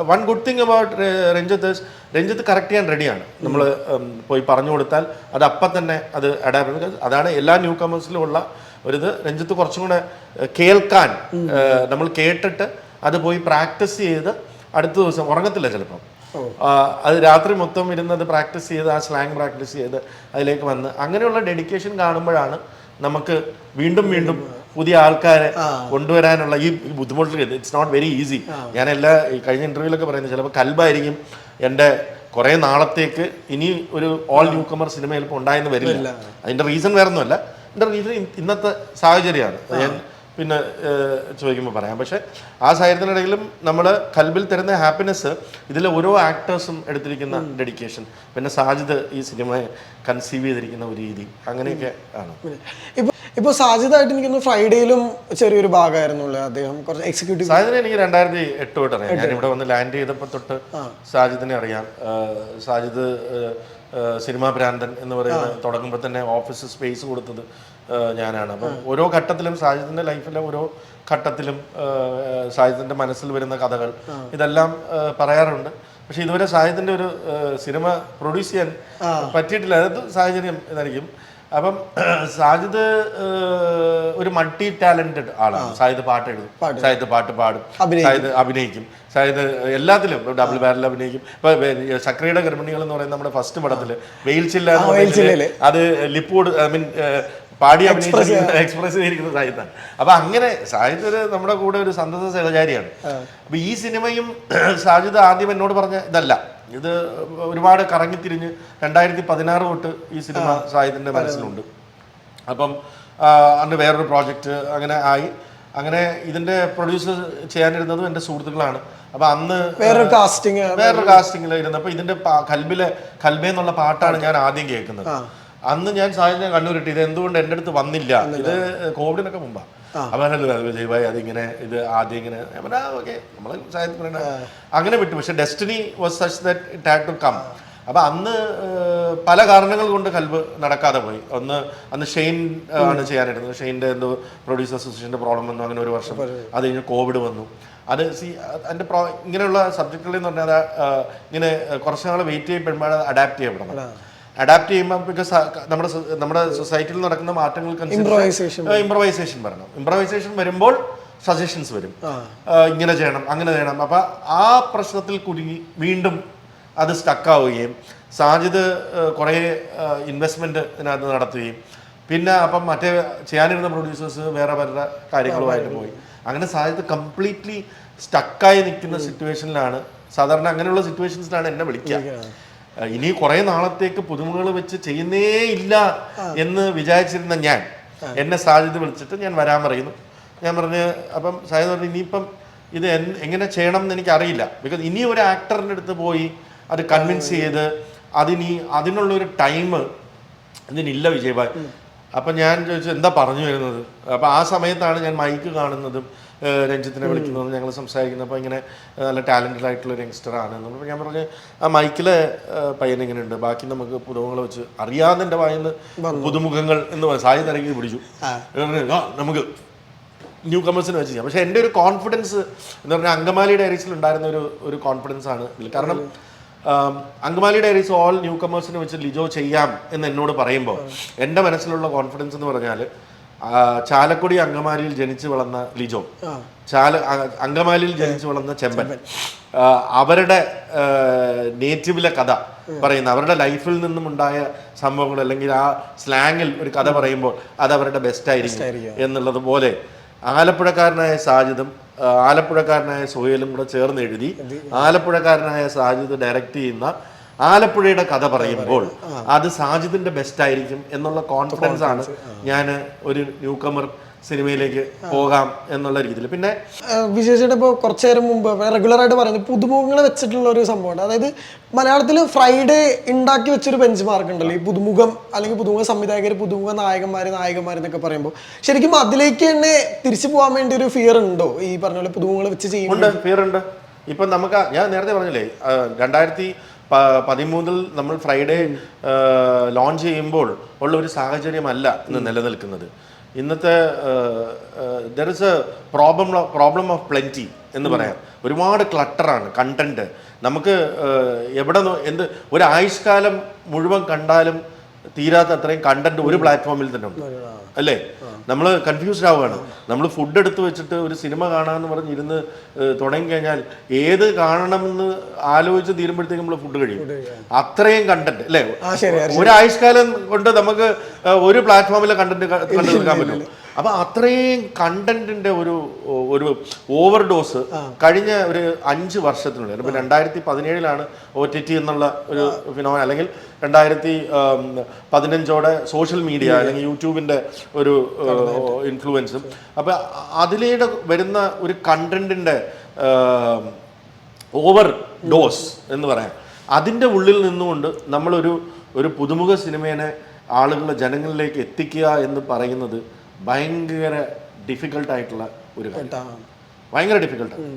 one good thing about Ranjith Ranjith correct ചെയ്യാൻ റെഡിയാണ് നമ്മൾ പോയി പറഞ്ഞു കൊടുത്താൽ അത് അപ്പം തന്നെ അത് അഡാപ്റ്റ് അതാണ് എല്ലാ ന്യൂ കമേഴ്സിലും ഉള്ള ഒരിത്. രഞ്ജിത്ത് കുറച്ചും കൂടെ കേൾക്കാൻ നമ്മൾ കേട്ടിട്ട് അത് പോയി പ്രാക്ടീസ് ചെയ്ത് അടുത്ത ദിവസം ഉറങ്ങത്തില്ല ചിലപ്പം. അത് രാത്രി മൊത്തം ഇരുന്നത് പ്രാക്ടീസ് ചെയ്ത് ആ സ്ലാങ് പ്രാക്ടീസ് ചെയ്ത് അതിലേക്ക് വന്ന് അങ്ങനെയുള്ള ഡെഡിക്കേഷൻ കാണുമ്പോഴാണ് നമുക്ക് വീണ്ടും വീണ്ടും പുതിയ ആൾക്കാരെ കൊണ്ടുവരാനുള്ള ഈ ഈ ബുദ്ധിമുട്ട് ഇറ്റ്സ് നോട്ട് വെരി ഈസി ഞാൻ എല്ലാ കഴിഞ്ഞ ഇന്റർവ്യൂലൊക്കെ പറയുന്നത് ചിലപ്പോൾ കൽബായിരിക്കും എന്റെ കുറേ നാളത്തേക്ക് ഇനി ഒരു ഓൾ ന്യൂ കമർ സിനിമ ചിലപ്പോൾ ഉണ്ടായെന്ന് വരില്ല. അതിന്റെ റീസൺ വേറെ ഒന്നുമല്ല എന്റെ റീസൺ ഇന്നത്തെ സാഹചര്യമാണ്. പിന്നെ ചോദിക്കുമ്പോൾ പറയാം. പക്ഷേ ആ സാഹചര്യത്തിനിടയിലും നമ്മൾ കൽബിൽ തരുന്ന ഹാപ്പിനെസ് ഇതിലെ ഓരോ ആക്ടേഴ്സും എടുത്തിരിക്കുന്ന ഡെഡിക്കേഷൻ പിന്നെ സാജിദ് ഈ സിനിമയെ കൺസീവ് ചെയ്തിരിക്കുന്ന ഒരു രീതി. അങ്ങനെയൊക്കെ ആണ്. ഇപ്പോൾ ഇപ്പോൾ സാജിദായിട്ട് എനിക്ക് ഫ്രൈഡേയിലും ചെറിയൊരു ഭാഗമായിരുന്നു അദ്ദേഹം. കുറച്ച് എക്സിക്യൂട്ടീവ് സാജിദിനെ എനിക്ക് രണ്ടായിരത്തി എട്ട് തൊട്ട് അറിയാം. ഞാൻ ഇവിടെ വന്ന് ലാൻഡ് ചെയ്തപ്പോൾ തൊട്ട് സാജിദിനെ അറിയാം. സാജിദ് സിനിമാ ഭ്രാന്തൻ എന്ന് പറയുന്ന തുടങ്ങുമ്പോൾ തന്നെ ഓഫീസ് സ്പേസ് കൊടുത്തത് ഞാനാണ്. അപ്പം ഓരോ ഘട്ടത്തിലും സാജിദിന്റെ ലൈഫിലെ ഓരോ ഘട്ടത്തിലും സാജിദിന്റെ മനസ്സിൽ വരുന്ന കഥകൾ ഇതെല്ലാം പറയാറുണ്ട്. പക്ഷെ ഇതുവരെ സാഹിത്യത്തിന്റെ ഒരു സിനിമ പ്രൊഡ്യൂസ് ചെയ്യാൻ പറ്റിയിട്ടില്ല. അത് സാഹചര്യം ഇതായിരിക്കും. അപ്പം സാജിദ് ഒരു മൾട്ടി ടാലന്റഡ് ആളാണ് സാഹിദ് പാട്ട് എഴുതും. സാഹിദ് പാട്ട് പാടും. സാഹിദ് അഭിനയിക്കും. സാഹിദ് എല്ലാത്തിലും ഡബിൾ ബാരൽ അഭിനയിക്കും. ഇപ്പൊ സക്രിയുടെ ഗർഭിണികൾ എന്ന് പറയുന്ന നമ്മുടെ ഫസ്റ്റ് പടത്തിൽ വെയിൽ ചില്ല അത് ലിപ്പോട് ഐ മീൻ പാടി എക്സ്പ്രസ് ചെയ്തിരിക്കുന്ന സാഹിത്യാണ് അപ്പൊ അങ്ങനെ സാഹിത്യ ഒരു നമ്മുടെ കൂടെ ഒരു സന്തത സഹചാരിയാണ്. അപ്പൊ ഈ സിനിമയും സാജിദ് ആദ്യം എന്നോട് പറഞ്ഞ ഇതല്ല. ഇത് ഒരുപാട് കറങ്ങിത്തിരിഞ്ഞ് രണ്ടായിരത്തി പതിനാറ് തൊട്ട് ഈ സിനിമ സാഹിത്യന്റെ മനസ്സിലുണ്ട്. അപ്പം അന്ന് വേറൊരു പ്രോജക്റ്റ് അങ്ങനെ ആയി. അങ്ങനെ ഇതിന്റെ പ്രൊഡ്യൂസർ ചെയ്യാനിരുന്നതും എന്റെ സുഹൃത്തുക്കളാണ്. അപ്പൊ അന്ന് വേറൊരു കാസ്റ്റിംഗ് വേറൊരു കാസ്റ്റിംഗിലായിരുന്നു അപ്പൊ ഇതിന്റെ കൽബിലെ കൽബേ എന്നുള്ള പാട്ടാണ് ഞാൻ ആദ്യം കേൾക്കുന്നത്. അന്ന് ഞാൻ സാഹചര്യം കണ്ണൂരിട്ട് ഇത് എന്തുകൊണ്ട് എന്റെ അടുത്ത് വന്നില്ല? ഇത് കോവിഡിനൊക്കെ മുമ്പാ. ഭായ് അതിങ്ങനെ ഇത് ആദ്യം ഇങ്ങനെ. ഓക്കെ. നമ്മൾ സാഹിത്യം പറയണ അങ്ങനെ വിട്ടു. പക്ഷെ destiny was such that it had to come അപ്പൊ അന്ന് പല കാരണങ്ങൾ കൊണ്ട് കൽബ് നടക്കാതെ പോയി. ഒന്ന് അന്ന് ഷെയ്ൻ ആണ് ചെയ്യാനായിരുന്നത് ഷെയ്ന്റെ എന്തോ പ്രൊഡ്യൂസർ അസോസിയേഷന്റെ പ്രോബ്ലം വന്നു അങ്ങനെ ഒരു വർഷം. അത് കഴിഞ്ഞ് കോവിഡ് വന്നു. അത് സി അതിന്റെ പ്രോ ഇങ്ങനെയുള്ള സബ്ജക്റ്റുകളിൽ എന്ന് പറഞ്ഞാൽ ഇങ്ങനെ കുറച്ച് നാൾ വെയിറ്റ് ചെയ്യപ്പെടുമ്പോൾ അഡാപ്റ്റ് ചെയ്യപ്പെടണം. അഡാപ്റ്റ് ചെയ്യുമ്പോൾ ബിക്കോസ് നമ്മുടെ നമ്മുടെ സൊസൈറ്റിയിൽ നടക്കുന്ന. മാറ്റങ്ങൾക്ക് ഇംപ്രവൈസേഷൻ വരണം. ഇംപ്രവൈസേഷൻ വരുമ്പോൾ സജഷൻസ് വരും. ഇങ്ങനെ ചെയ്യണം അങ്ങനെ ചെയ്യണം. അപ്പൊ ആ പ്രശ്നത്തിൽ കുടുങ്ങി വീണ്ടും അത് സ്റ്റക്കാവുകയും സാജിദ് കുറേ ഇൻവെസ്റ്റ്മെന്റ് ഇതിനകത്ത് നടത്തുകയും പിന്നെ അപ്പം മറ്റേ ചെയ്യാനിരുന്ന പ്രൊഡ്യൂസേഴ്സ് വേറെ പല കാര്യങ്ങളുമായിട്ട് പോയി. അങ്ങനെ സാജിദ് കംപ്ലീറ്റ്ലി സ്റ്റക്കായി നിൽക്കുന്ന സിറ്റുവേഷനിലാണ് സാധാരണ അങ്ങനെയുള്ള സിറ്റുവേഷൻസിലാണ് എന്നെ വിളിക്കുക ഇനി കുറെ നാളത്തേക്ക് പുതുമകൾ വെച്ച് ചെയ്യുന്നേ ഇല്ല എന്ന് വിചാരിച്ചിരുന്ന ഞാൻ എന്നെ സാധ്യത വിളിച്ചിട്ട് ഞാൻ വരാൻ പറയുന്നു. ഞാൻ പറഞ്ഞ് അപ്പം സാധ്യത പറഞ്ഞു ഇനിയിപ്പം ഇത് എങ്ങനെ ചെയ്യണം എന്ന് എനിക്ക് അറിയില്ല ബിക്കോസ് ഇനി ഒരു ആക്ടറിന്റെ അടുത്ത് പോയി അത് കൺവിൻസ് ചെയ്ത് അതിനി അതിനുള്ളൊരു ടൈം ഇതിനില്ല വിജയഭായ് അപ്പം ഞാൻ ചോദിച്ചു എന്താ പറഞ്ഞു വരുന്നത്? അപ്പം ആ സമയത്താണ് ഞാൻ മൈക്ക് കാണുന്നതും രഞ്ജിത്തിനെ വിളിക്കുന്നു ഞങ്ങൾ സംസാരിക്കുന്നത് അപ്പോൾ ഇങ്ങനെ നല്ല ടാലന്റഡ് ആയിട്ടുള്ള ഒരു യങ്സ്റ്റർ ആണ് എന്നുള്ളത് ഞാൻ പറഞ്ഞു ആ മൈക്കിലെ പയ്യൻ ഇങ്ങനെയുണ്ട് ബാക്കി നമുക്ക് പുതുമുഖങ്ങൾ വെച്ച് അറിയാതെ എന്റെ വായിന്ന് പുതുമുഖങ്ങൾ എന്ന്. സായി തിരക്കി പിടിച്ചു. നമുക്ക് ന്യൂ കമേഴ്സിന് വെച്ച് ചെയ്യാം. പക്ഷേ എന്റെ ഒരു കോൺഫിഡൻസ് എന്ന് പറഞ്ഞാൽ അങ്കമാലി ഡയറീസിൽ ഉണ്ടായിരുന്ന ഒരു ഒരു കോൺഫിഡൻസ് ആണ് ഇതിൽ കാരണം അങ്കമാലി ഡയറീസ് ഓൾ ന്യൂ കമേഴ്സിന് വെച്ച് ലിജോ ചെയ്യാം എന്ന് എന്നോട് പറയുമ്പോൾ എന്റെ മനസ്സിലുള്ള കോൺഫിഡൻസ് എന്ന് പറഞ്ഞാൽ ചാലക്കുടി അങ്കമാലിയിൽ ജനിച്ചു വളർന്ന ലിജോ. ചാല അങ്കമാലിയിൽ ജനിച്ചു വളർന്ന ചെമ്പൻ. അവരുടെ നേറ്റീവിലെ കഥ പറയുന്ന അവരുടെ ലൈഫിൽ നിന്നും ഉണ്ടായ സംഭവങ്ങൾ അല്ലെങ്കിൽ ആ സ്ലാങ്ങിൽ ഒരു കഥ പറയുമ്പോൾ അത് അവരുടെ ബെസ്റ്റ് ആയിരിക്കും എന്നുള്ളത് പോലെ ആലപ്പുഴക്കാരനായ സാജിദും ആലപ്പുഴക്കാരനായ സോയലും കൂടെ ചേർന്ന് എഴുതി ആലപ്പുഴക്കാരനായ സാജിദ് ഡയറക്റ്റ് ചെയ്യുന്ന ആലപ്പുഴയുടെ കഥ പറയുമ്പോൾ അത് സാജിദിന്റെ ബെസ്റ്റ് ആയിരിക്കും എന്നുള്ള കോൺഫിഡൻസ് ആണ് ഞാൻ ഒരു ന്യൂ കമർ സിനിമയിലേക്ക് പോകാം എന്നുള്ള രീതിയിൽ. പിന്നെ വിശേഷിയുടെ ഇപ്പോൾ കുറച്ചു നേരം മുമ്പ് റെഗുലർ ആയിട്ട് പറയുന്നത് പുതുമുഖങ്ങൾ വെച്ചിട്ടുള്ള ഒരു സംഭവമുണ്ട് അതായത് മലയാളത്തിൽ ഫ്രൈഡേ ഉണ്ടാക്കി വെച്ചൊരു ബെഞ്ച് മാർക്ക് ഉണ്ടല്ലോ ഈ പുതുമുഖം അല്ലെങ്കിൽ പുതുമുഖ സംവിധായകർ പുതുമുഖ നായകന്മാർ നായകന്മാർ എന്നൊക്കെ പറയുമ്പോൾ ശരിക്കും അതിലേക്ക് തന്നെ തിരിച്ചു പോകാൻ വേണ്ടി ഒരു ഫിയർ ഉണ്ടോ? ഈ പറഞ്ഞ പോലെ പുതുമുഖങ്ങൾ വെച്ച് ചെയ്യുന്നുണ്ട് ഫിയർ ഉണ്ട്. ഇപ്പം നമുക്ക് ഞാൻ നേരത്തെ പറഞ്ഞില്ലേ രണ്ടായിരത്തി പതിമൂന്നിൽ നമ്മൾ ഫ്രൈഡേ ലോഞ്ച് ചെയ്യുമ്പോൾ ഉള്ള ഒരു സാഹചര്യമല്ല ഇന്ന് നിലനിൽക്കുന്നത്. ഇന്നത്തെ there is a problem problem of plenty എന്ന് പറയാം. ഒരുപാട് ക്ലട്ടറാണ് കണ്ടന്റ് നമുക്ക് എവിടെ എന്ത് ഒരു ആയുഷ്കാലം മുഴുവൻ കണ്ടാലും തീരാത്ത അത്രയും കണ്ടന്റ് ഒരു പ്ലാറ്റ്ഫോമിൽ തന്നെ ഉണ്ട്. അല്ലേ? നമ്മൾ കൺഫ്യൂസ്ഡ് ആവുകയാണ്. നമ്മൾ ഫുഡ് എടുത്ത് വെച്ചിട്ട് ഒരു സിനിമ കാണാമെന്ന് പറഞ്ഞ് ഇരുന്ന് തുടങ്ങി കഴിഞ്ഞാൽ ഏത് കാണണമെന്ന് ആലോചിച്ച് തീരുമ്പോഴത്തേക്കും നമ്മൾ ഫുഡ് കഴിയും. അത്രയും കണ്ടന്റ് അല്ലേ? ഒരു ആയുഷ്കാലം കൊണ്ട് നമുക്ക് ഒരു പ്ലാറ്റ്ഫോമിലെ കണ്ടന്റ് കണ്ടെടുക്കാൻ പറ്റും അപ്പൊ അത്രയും കണ്ടന്റിന്റെ ഒരു ഒരു ഓവർ ഡോസ് കഴിഞ്ഞ ഒരു അഞ്ച് വർഷത്തിനുള്ളിൽ ഇപ്പൊ രണ്ടായിരത്തി പതിനേഴിലാണ് ഒ ടി ടി എന്നുള്ള ഒരു ഫിനോ അല്ലെങ്കിൽ രണ്ടായിരത്തി പതിനഞ്ചോടെ സോഷ്യൽ മീഡിയ അല്ലെങ്കിൽ യൂട്യൂബിന്റെ ഒരു ഇൻഫ്ലുവൻസും അപ്പൊ അതിലൂടെ വരുന്ന ഒരു കണ്ടന്റിന്റെ ഓവർ ഡോസ് എന്ന് പറയാം. അതിന്റെ ഉള്ളിൽ നിന്നുകൊണ്ട് നമ്മളൊരു ഒരു പുതുമുഖ സിനിമേനെ ആളുകളെ ജനങ്ങളിലേക്ക് എത്തിക്കുക എന്ന് പറയുന്നത് ഭയങ്കര ഡിഫിക്കൽട്ടായിട്ടുള്ള ഒരു കാര്യം. ഭയങ്കര ഡിഫിക്കൽട്ടാണ്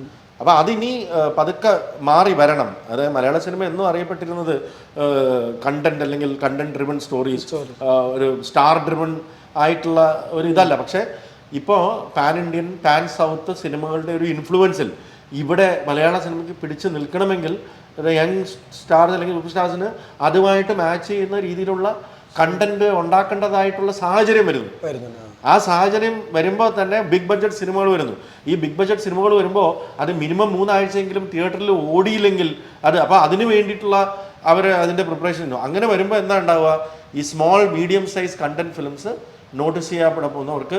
അപ്പോൾ അതിനി പതുക്കെ മാറി വരണം. അതായത് മലയാള സിനിമ എന്നും അറിയപ്പെട്ടിരുന്നത് കണ്ടന്റ് അല്ലെങ്കിൽ കണ്ടന്റ് ഡ്രിവൺ സ്റ്റോറീസ് ഒരു സ്റ്റാർ ഡ്രിവൺ ആയിട്ടുള്ള ഒരു ഇതല്ല. പക്ഷേ ഇപ്പോൾ പാൻ ഇന്ത്യൻ പാൻ സൗത്ത് സിനിമകളുടെ ഒരു ഇൻഫ്ലുവൻസിൽ ഇവിടെ മലയാള സിനിമയ്ക്ക് പിടിച്ചു നിൽക്കണമെങ്കിൽ യങ് സ്റ്റാർസ് അല്ലെങ്കിൽ സൂപ്പർ സ്റ്റാർസിന് അതുമായിട്ട് മാച്ച് ചെയ്യുന്ന രീതിയിലുള്ള കണ്ടന്റ് ഉണ്ടാക്കേണ്ടതായിട്ടുള്ള സാഹചര്യം വരുന്നു. ആ സാഹചര്യം വരുമ്പോൾ തന്നെ ബിഗ് ബഡ്ജറ്റ് സിനിമകൾ വരുന്നു. ഈ ബിഗ് ബഡ്ജറ്റ് സിനിമകൾ വരുമ്പോൾ അത് മിനിമം മൂന്നാഴ്ചയെങ്കിലും തിയേറ്ററിൽ ഓടിയില്ലെങ്കിൽ അത് അപ്പോൾ അതിന് വേണ്ടിയിട്ടുള്ള അവർ അതിന്റെ പ്രിപ്പറേഷൻ അങ്ങനെ വരുമ്പോൾ എന്താ ഉണ്ടാവുക? ഈ small medium size content films notice ചെയ്യപ്പെടാൻ പോകുന്നവർക്ക്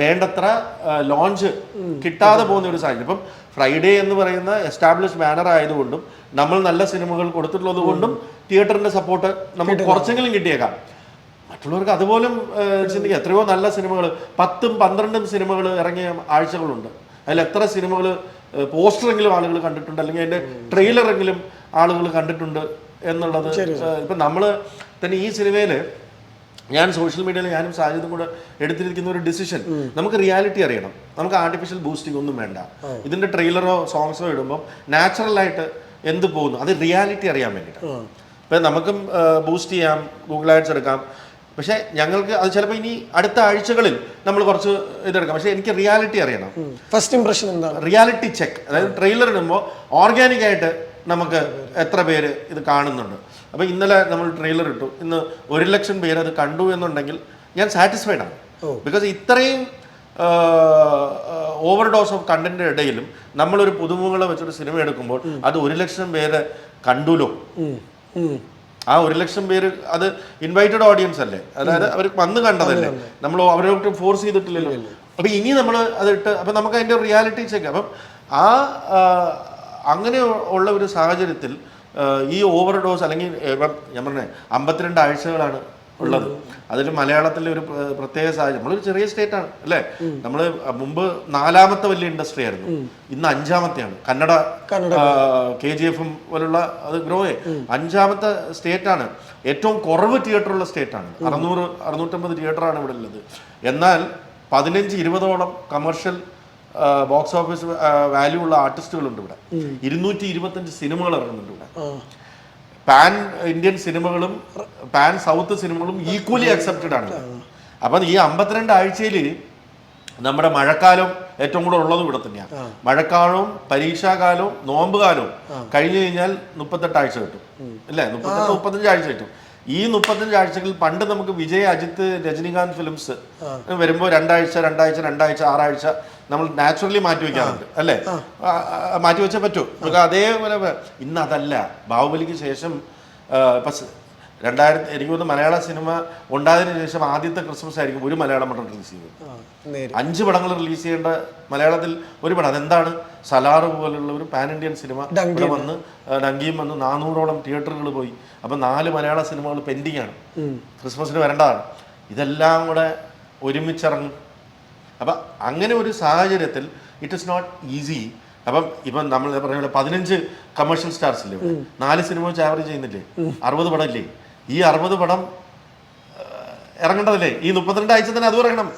വേണ്ടത്ര ലോഞ്ച് കിട്ടാതെ പോകുന്ന ഒരു സാഹചര്യം. ഇപ്പം ഫ്രൈഡേ എന്ന് പറയുന്ന എസ്റ്റാബ്ലിഷ് മാനർ ആയതുകൊണ്ടും നമ്മൾ നല്ല സിനിമകൾ കൊടുത്തിട്ടുള്ളത് കൊണ്ടും തിയേറ്ററിന്റെ സപ്പോർട്ട് നമുക്ക് കുറച്ചെങ്കിലും കിട്ടിയേക്കാം. മറ്റുള്ളവർക്ക് അതുപോലും ചിന്തിക്കുക ചിന്തിക്കാം. എത്രയോ നല്ല സിനിമകൾ പത്തും പന്ത്രണ്ടും സിനിമകൾ ഇറങ്ങിയ ആഴ്ചകളുണ്ട്. അതിൽ എത്ര സിനിമകൾ പോസ്റ്ററെങ്കിലും ആളുകൾ കണ്ടിട്ടുണ്ട് അല്ലെങ്കിൽ അതിന്റെ ട്രെയിലറെങ്കിലും ആളുകൾ കണ്ടിട്ടുണ്ട് എന്നുള്ളത് ഇപ്പം നമ്മൾ തന്നെ ഈ സിനിമയിൽ ഞാൻ സോഷ്യൽ മീഡിയയിൽ ഞാനും സാഹചര്യം കൂടെ എടുത്തിരിക്കുന്ന ഒരു ഡിസിഷൻ. നമുക്ക് റിയാലിറ്റി അറിയണം. നമുക്ക് ആർട്ടിഫിഷ്യൽ ബൂസ്റ്റിംഗ് ഒന്നും വേണ്ട. ഇതിന്റെ ട്രെയിലറോ സോങ്സോ ഇടുമ്പോൾ നാച്ചുറലായിട്ട് എന്ത് പോകുന്നു? അത് റിയാലിറ്റി അറിയാൻ വേണ്ടിയിട്ട് ഇപ്പം നമുക്കും ബൂസ്റ്റ് ചെയ്യാം ഗൂഗിൾ ആഡ്സ് എടുക്കാം. പക്ഷേ ഞങ്ങൾക്ക് അത് ചിലപ്പോൾ ഇനി അടുത്ത ആഴ്ചകളിൽ നമ്മൾ കുറച്ച് ഇതെടുക്കാം. പക്ഷേ എനിക്ക് റിയാലിറ്റി അറിയണം. ഫസ്റ്റ് ഇംപ്രഷൻ എന്താണ്? റിയാലിറ്റി ചെക്ക് അതായത് ട്രെയിലർ ഇടുമ്പോൾ ഓർഗാനിക് ആയിട്ട് നമുക്ക് എത്ര പേര് ഇത് കാണുന്നുണ്ട്. അപ്പോൾ ഇന്നലെ നമ്മൾ ട്രെയിലർ ഇട്ടു. ഇന്ന് ഒരു ലക്ഷം പേര് അത് കണ്ടു എന്നുണ്ടെങ്കിൽ ഞാൻ സാറ്റിസ്ഫൈഡ് ആണ്. ബിക്കോസ് ഇത്രയും ഓവർ ഡോസ് ഓഫ് കണ്ടന്റ് ഇടയിലും നമ്മളൊരു പുതുമുകളെ വെച്ചൊരു സിനിമ എടുക്കുമ്പോൾ അത് ഒരു ലക്ഷം പേര്. ഉം. ആ ഒരു ലക്ഷം പേര് അത് ഇൻവൈറ്റഡ് ഓഡിയൻസ് അല്ലേ? അതായത് അവർ വന്ന് കണ്ടതല്ലേ? നമ്മൾ അവരോട്ട് ഫോഴ്സ് ചെയ്തിട്ടില്ലല്ലോ. അപ്പൊ ഇനി നമ്മൾ അതിട്ട് അപ്പൊ നമുക്ക് അതിന്റെ റിയാലിറ്റി ചെക്ക് അപ്പം ആ ആ, അങ്ങനെ ഉള്ള ഒരു സാഹചര്യത്തിൽ ഈ ഓവർ ഡോസ് അല്ലെങ്കിൽ ഞാൻ പറഞ്ഞേ അമ്പത്തിരണ്ട് ആഴ്ചകളാണ് ഉള്ളത്. അതിൽ മലയാളത്തിലെ ഒരു പ്രത്യേക സാഹചര്യം. നമ്മളൊരു ചെറിയ സ്റ്റേറ്റ് ആണ് അല്ലേ നമ്മൾ മുമ്പ് നാലാമത്തെ വലിയ ഇൻഡസ്ട്രി ആയിരുന്നു. ഇന്ന് അഞ്ചാമത്തെയാണ്. കന്നഡ കെ ജി എഫും പോലുള്ള അത് ഗ്രോ അഞ്ചാമത്തെ സ്റ്റേറ്റ് ആണ് ഏറ്റവും കുറവ് തിയേറ്റർ ഉള്ള സ്റ്റേറ്റ് ആണ് അറുന്നൂറ് അറുന്നൂറ്റമ്പത് തിയേറ്റർ ആണ് ഇവിടെ ഉള്ളത്. എന്നാൽ പതിനഞ്ച് ഇരുപതോളം കമേഴ്ഷ്യൽ ബോക്സ് ഓഫീസ് വാല്യൂ ഉള്ള ആർട്ടിസ്റ്റുകളുണ്ട് ഇവിടെ. ഇരുന്നൂറ്റി ഇരുപത്തഞ്ച് സിനിമകൾ ഇറങ്ങുന്നുണ്ട് ഇവിടെ. പാൻ ഇന്ത്യൻ സിനിമകളും പാൻ സൗത്ത് സിനിമകളും ഈക്വലി അക്സെപ്റ്റഡ് ആണ്. അപ്പം ഈ അമ്പത്തിരണ്ട് ആഴ്ചയിൽ നമ്മുടെ മഴക്കാലം ഏറ്റവും കൂടുതൽ ഉള്ളത് ഇവിടെ തന്നെയാണ്. മഴക്കാലവും പരീക്ഷാകാലവും നോമ്പ് കാലവും കഴിഞ്ഞു കഴിഞ്ഞാൽ മുപ്പത്തെട്ട് ആഴ്ച കിട്ടും. അല്ലേ? മുപ്പത്തെട്ട് മുപ്പത്തഞ്ച് ആഴ്ച കിട്ടും. ഈ മുപ്പത്തഞ്ച് ആഴ്ചകളിൽ പണ്ട് നമുക്ക് വിജയ് അജിത്ത് രജനികാന്ത് ഫിലിംസ് വരുമ്പോൾ രണ്ടാഴ്ച രണ്ടാഴ്ച രണ്ടാഴ്ച ആറാഴ്ച നമ്മൾ നാച്ചുറലി മാറ്റി വെക്കാറുണ്ട് അല്ലേ? മാറ്റി വെച്ചേ പറ്റൂ. നമുക്ക് അതേപോലെ ഇന്ന് അതല്ല ബാഹുബലിക്ക് ശേഷം ഇപ്പൊ രണ്ടായിരത്തി എനിക്ക് തോന്നുന്നു മലയാള സിനിമ ഉണ്ടായതിനു ശേഷം ആദ്യത്തെ ക്രിസ്മസ് ആയിരിക്കും ഒരു മലയാളം പടം റിലീസ് ചെയ്തത്. അഞ്ച് പടങ്ങൾ റിലീസ് ചെയ്യേണ്ട മലയാളത്തിൽ ഒരു പടം. അതെന്താണ്? സലാറ് പോലുള്ള ഒരു പാൻ ഇന്ത്യൻ സിനിമ ഇവിടെ വന്ന് ഡങ്കിയും വന്ന് നാനൂറോളം തിയേറ്ററുകൾ പോയി. അപ്പം നാല് മലയാള സിനിമകൾ പെൻഡിങ് ആണ്. ക്രിസ്മസിന് വരേണ്ടതാണ്. ഇതെല്ലാം കൂടെ ഒരുമിച്ചിറങ്ങും അപ്പം അങ്ങനെ ഒരു സാഹചര്യത്തിൽ ഇറ്റ് ഇസ് നോട്ട് ഈസി അപ്പം ഇപ്പം നമ്മൾ പറഞ്ഞ പോലെ പതിനഞ്ച് കമേഴ്ഷ്യൽ സ്റ്റാർസ് ഇല്ലേ ഇവിടെ? നാല് സിനിമ വെച്ച് ആവറേജ് ചെയ്യുന്നില്ലേ? അറുപത് പടം ഇല്ലേ ഈ അറുപത് പടം ഇറങ്ങേണ്ടതല്ലേ? ഈ മുപ്പത്തിരണ്ട് ആഴ്ച തന്നെ അതും ഇറങ്ങണം.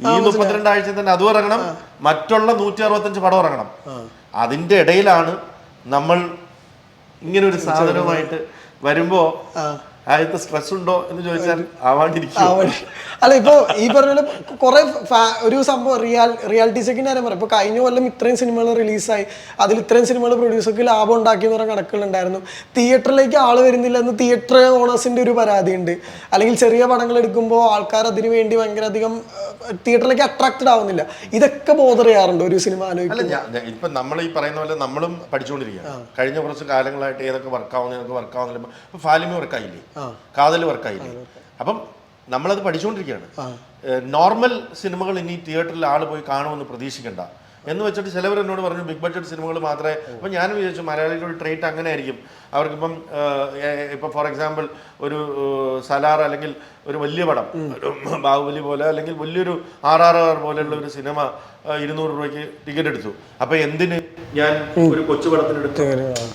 ഈ മുപ്പത്തിരണ്ട് ആഴ്ച തന്നെ അതും ഇറങ്ങണം. മറ്റുള്ള നൂറ്റി അറുപത്തഞ്ച് പടം ഇറങ്ങണം. അതിന്റെ ഇടയിലാണ് നമ്മൾ ഇങ്ങനെ ഒരു സാധനവുമായിട്ട് വരുമ്പോ ആദ്യത്തെ സ്ട്രെസ് ഉണ്ടോ എന്ന് ചോദിച്ചാൽ ആവാണ്ടിരിക്കും. അല്ല ഇപ്പൊ ഈ പറഞ്ഞ പോലെ കുറെ ഒരു സംഭവം റിയാൽ റിയാലിറ്റി ചെക്കിന്റെ കാര്യം പറയാം. ഇപ്പൊ കഴിഞ്ഞ കൊല്ലം ഇത്രയും സിനിമകൾ റിലീസായി അതിൽ ഇത്രയും സിനിമകൾ പ്രൊഡ്യൂസർക്ക് ലാഭം ഉണ്ടാക്കി എന്ന് പറഞ്ഞ കണക്കുകളുണ്ടായിരുന്നു. തിയേറ്ററിലേക്ക് ആൾ വരുന്നില്ല എന്ന് തിയേറ്റർ ഓണേഴ്സിന്റെ ഒരു പരാതിയുണ്ട്. അല്ലെങ്കിൽ ചെറിയ പടങ്ങൾ എടുക്കുമ്പോൾ ആൾക്കാർ അതിന് വേണ്ടി ഭയങ്കര അധികം തിയേറ്ററിലേക്ക് അട്രാക്റ്റഡ് ആവുന്നില്ല. ഇതൊക്കെ ബോധർ ചെയ്യാറുണ്ട് ഒരു സിനിമ ആലോചിക്കും ഇപ്പൊ നമ്മൾ ഈ പറയുന്ന പോലെ നമ്മളും പഠിച്ചുകൊണ്ടിരിക്കുകയാണ്. കഴിഞ്ഞ കുറച്ച് കാലങ്ങളായിട്ട് ഏതൊക്കെ വർക്കാവുന്ന ഏതൊക്കെ വർക്കാവുന്നില്ല ഇപ്പൊ ഫാലിമി വർക്കായില്ലേ കാതൽ വർക്കായില്ലേ അപ്പം നമ്മളത് പഠിച്ചുകൊണ്ടിരിക്കുകയാണ് നോർമൽ സിനിമകൾ ഇനി തിയേറ്ററിൽ ആൾ പോയി കാണുമെന്ന് പ്രതീക്ഷിക്കണ്ട. എന്ന് വെച്ചിട്ട് ചിലവർ എന്നോട് പറഞ്ഞു ബിഗ് ബഡ്ജറ്റ് സിനിമകൾ മാത്രമേ അപ്പം ഞാൻ വിചാരിച്ചു മലയാളികളുടെ ട്രേറ്റ് അങ്ങനെ ആയിരിക്കും അവർക്കിപ്പം ഇപ്പം ഫോർ എക്സാമ്പിൾ ഒരു സലാർ അല്ലെങ്കിൽ ഒരു വലിയ പടം ബാഹുബലി പോലെ അല്ലെങ്കിൽ വലിയൊരു ആർ ആർ ആർ പോലെയുള്ള ഒരു സിനിമ ഇരുന്നൂറ് രൂപയ്ക്ക് ടിക്കറ്റ് എടുത്തു. അപ്പൊ എന്തിന് ഞാൻ ഒരു കൊച്ചു പടത്തിന് എടുത്തു?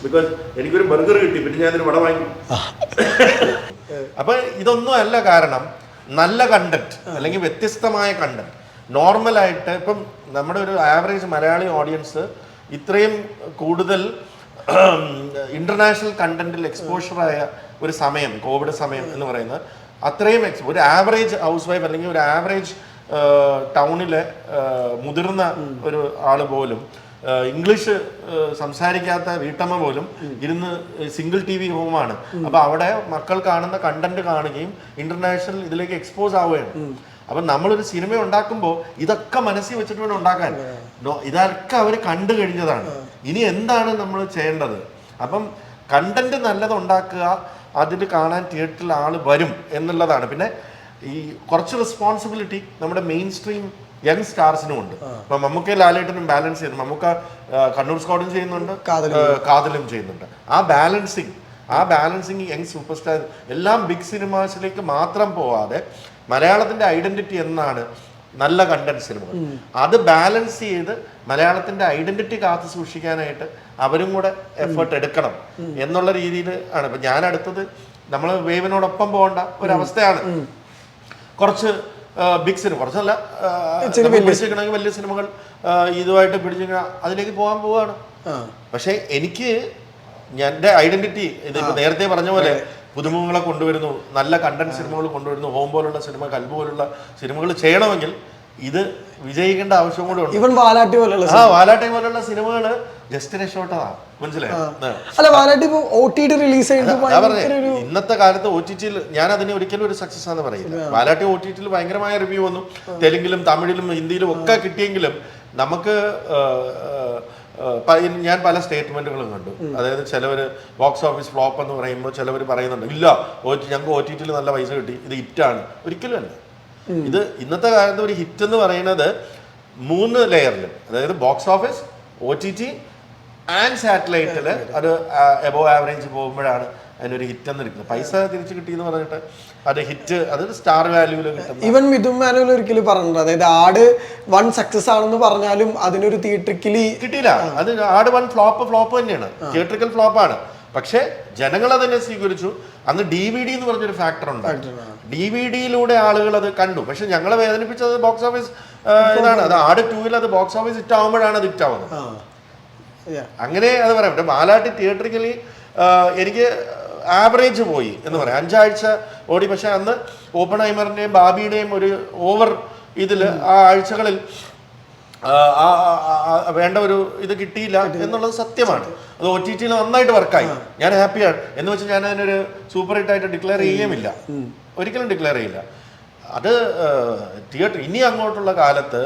ബിക്കോസ് എനിക്കൊരു ബർഗർ കിട്ടി പിന്നെ ഞാനൊരു പടം വാങ്ങി. അപ്പൊ ഇതൊന്നും അല്ല കാരണം നല്ല കണ്ടന്റ് അല്ലെങ്കിൽ വ്യത്യസ്തമായ കണ്ടന്റ് നോർമലായിട്ട് ഇപ്പം നമ്മുടെ ഒരു ആവറേജ് മലയാളി ഓഡിയൻസ് ഇത്രയും കൂടുതൽ ഇന്റർനാഷണൽ കണ്ടന്റിൽ എക്സ്പോഷറായ ഒരു സമയം കോവിഡ് സമയം എന്ന് പറയുന്നത് അത്രയും എക്സ് ഒരു ആവറേജ് ഹൗസ് വൈഫ് അല്ലെങ്കിൽ ഒരു ആവറേജ് ടൗണിലെ മുതിർന്ന ഒരു ആൾ പോലും ഇംഗ്ലീഷ് സംസാരിക്കാത്ത വീട്ടമ്മ പോലും ഇരുന്ന് സിംഗിൾ ടി വി ഹോമാണ് അപ്പൊ അവിടെ മക്കൾ കാണുന്ന കണ്ടന്റ് കാണുകയും ഇന്റർനാഷണൽ ഇതിലേക്ക് എക്സ്പോസ് ആവുകയാണ്. അപ്പൊ നമ്മളൊരു സിനിമ ഉണ്ടാക്കുമ്പോൾ ഇതൊക്കെ മനസ്സിൽ വെച്ചിട്ട് വേണം ഉണ്ടാക്കാൻ. ഇതൊക്കെ അവർ കണ്ടു കഴിഞ്ഞതാണ്. ഇനി എന്താണ് നമ്മൾ ചെയ്യേണ്ടത്? അപ്പം കണ്ടന്റ് നല്ലത് ഉണ്ടാക്കുക അതിൽ കാണാൻ തിയേറ്ററിൽ ആൾ വരും എന്നുള്ളതാണ്. പിന്നെ ഈ കുറച്ച് റെസ്പോൺസിബിലിറ്റി നമ്മുടെ മെയിൻ സ്ട്രീം യങ് സ്റ്റാർസിനും ഉണ്ട്. ഇപ്പൊ മമ്മൂക്ക ലാലേട്ടനും ബാലൻസ് ചെയ്യുന്നു. മമ്മൂക്ക കണ്ണൂർ സ്കോഡും ചെയ്യുന്നുണ്ട്. കാതലും. ചെയ്യുന്നുണ്ട്. ആ ബാലൻസിങ് ആ ബാലൻസിങ് യങ് സൂപ്പർ സ്റ്റാർ എല്ലാം ബിഗ് സിനിമാസിലേക്ക് മാത്രം പോവാതെ മലയാളത്തിന്റെ ഐഡന്റിറ്റി എന്നാണ് നല്ല കണ്ടന്റ് സിനിമകൾ. അത് ബാലൻസ് ചെയ്ത് മലയാളത്തിന്റെ ഐഡന്റിറ്റി കാത്തു സൂക്ഷിക്കാനായിട്ട് അവരും കൂടെ എഫേർട്ട് എടുക്കണം എന്നുള്ള രീതിയിൽ ആണ്. ഇപ്പൊ ഞാൻ അടുത്തത് നമ്മൾ വേവിനോടൊപ്പം പോകേണ്ട ഒരവസ്ഥയാണ്. കുറച്ച് ബിഗ് സിനിമ കുറച്ചല്ല പിടിച്ചിരിക്കണമെങ്കിൽ വലിയ. സിനിമകൾ ഇതുമായിട്ട് പിടിച്ചിരിക്കണം അതിലേക്ക് പോകാൻ പോവാണ്. പക്ഷെ എനിക്ക് എന്റെ ഐഡന്റിറ്റി ഇത് നേരത്തെ പറഞ്ഞ പോലെ പുതുമുഖങ്ങളെ കൊണ്ടുവരുന്നു നല്ല കണ്ടന്റ് സിനിമകൾ കൊണ്ടുവരുന്നു ഹോം പോലുള്ള സിനിമ കൽബ് പോലുള്ള സിനിമകൾ ചെയ്യണമെങ്കിൽ ഇത് വിജയിക്കേണ്ട ആവശ്യം കൂടെ ഉണ്ട്. ഇവൻ വാലാട്ടി പോലുള്ള ആ വാലാട്ടി പോലുള്ള സിനിമകൾ ജസ്റ്റ് മനസ്സിലായോ. അല്ല Valatty O T T release ഒരു ഇന്നത്തെ കാലത്ത് ഒ ടി ടിയിൽ ഞാൻ അതിനെ ഒരിക്കലും ഒരു സക്സസ് ആണെന്ന് പറയില്ല. വാലാട്ടി ഒ ടി ടിയിൽ ഭയങ്കരമായ റിവ്യൂ വന്നു. തെലുങ്കിലും തമിഴിലും ഹിന്ദിയിലും ഒക്കെ കിട്ടിയെങ്കിലും നമുക്ക് ഞാൻ പല സ്റ്റേറ്റ്മെന്റുകളും കണ്ടു. അതായത് ചിലവര് ബോക്സ് ഓഫീസ് ഫ്ലോപ്പ് എന്ന് പറയുമ്പോൾ ചിലവർ പറയുന്നുണ്ട് ഇല്ല ഞങ്ങൾക്ക് ഒ ടി ടിയിൽ നല്ല പൈസ കിട്ടി ഇത് ഹിറ്റാണ്. ഒരിക്കലും അല്ല. ഇത് ഇന്നത്തെ കാലത്ത് ഒരു ഹിറ്റ് എന്ന് പറയുന്നത് മൂന്ന് ലെയറിലും അതായത് box office O T T and സാറ്റലൈറ്റിൽ അത് എബോ ആവറേജ് പോകുമ്പോഴാണ് അതിനൊരു ഹിറ്റ് എന്ന് എടുക്കുന്നത് പൈസ തിരിച്ചു കിട്ടി എന്ന് പറഞ്ഞിട്ട് അത് ഹിറ്റ് അത് സ്റ്റാർ വാല്യൂൽ കിട്ടുന്ന ഈവൻ മിഥുൻ മാനുവൽ ഒരിക്കലും പറഞ്ഞിട്ടുണ്ട് അതായത് ആട് വൺ സക്സസ് ആണെന്ന് പറഞ്ഞാലും അതിനൊരു തിയേറ്ററിക്കലി കിട്ടിയില്ല. അത് ആട് വൺ ഫ്ലോപ്പ് ഫ്ലോപ്പ് തന്നെയാണ്. തിയേറ്ററിക്കൽ ഫ്ലോപ്പാണ് പക്ഷേ ജനങ്ങൾ അതിനെ സ്വീകരിച്ചു. അന്ന് ഡി വി ഡി എന്ന് പറഞ്ഞൊരു ഫാക്ടർ ഉണ്ട്. ഡി വി ഡിയിലൂടെ ആളുകൾ അത് കണ്ടു. പക്ഷെ ഞങ്ങളെ വേദനിപ്പിച്ചത് ബോക്സ് ഓഫീസ് ഇതാണ്. അത് ആട് ടൂവിൽ അത് ബോക്സ് ഓഫീസ് ഹിറ്റ് ആവുമ്പോഴാണ് അത് ഹിറ്റ് ആവുന്നത്. അങ്ങനെ അത് പറയാം. ബാലാട്ടി തിയേറ്ററിക്കലി എനിക്ക് ആവറേജ് പോയി എന്ന് പറയാം. അഞ്ചാഴ്ച ഓടി. പക്ഷെ അന്ന് ഓപ്പൺ ഹൈമറിന്റെയും ബാബിയുടെയും ഒരു ഓവർ ഇതിൽ ആ ആഴ്ചകളിൽ വേണ്ട ഒരു ഇത് കിട്ടിയില്ല എന്നുള്ളത് സത്യമാണ്. അത് ഒ ടി ടിയിൽ നന്നായിട്ട് വർക്കായി ഞാൻ ഹാപ്പിയാണ് എന്ന് വെച്ചാൽ ഞാൻ അതിനൊരു സൂപ്പർ ഹിറ്റ് ആയിട്ട് ഡിക്ലെയർ ചെയ്യുമില്ല ഒരിക്കലും ഡിക്ലെയർ ചെയ്യില്ല അത് തിയേറ്റർ ഇനി അങ്ങോട്ടുള്ള കാലത്ത്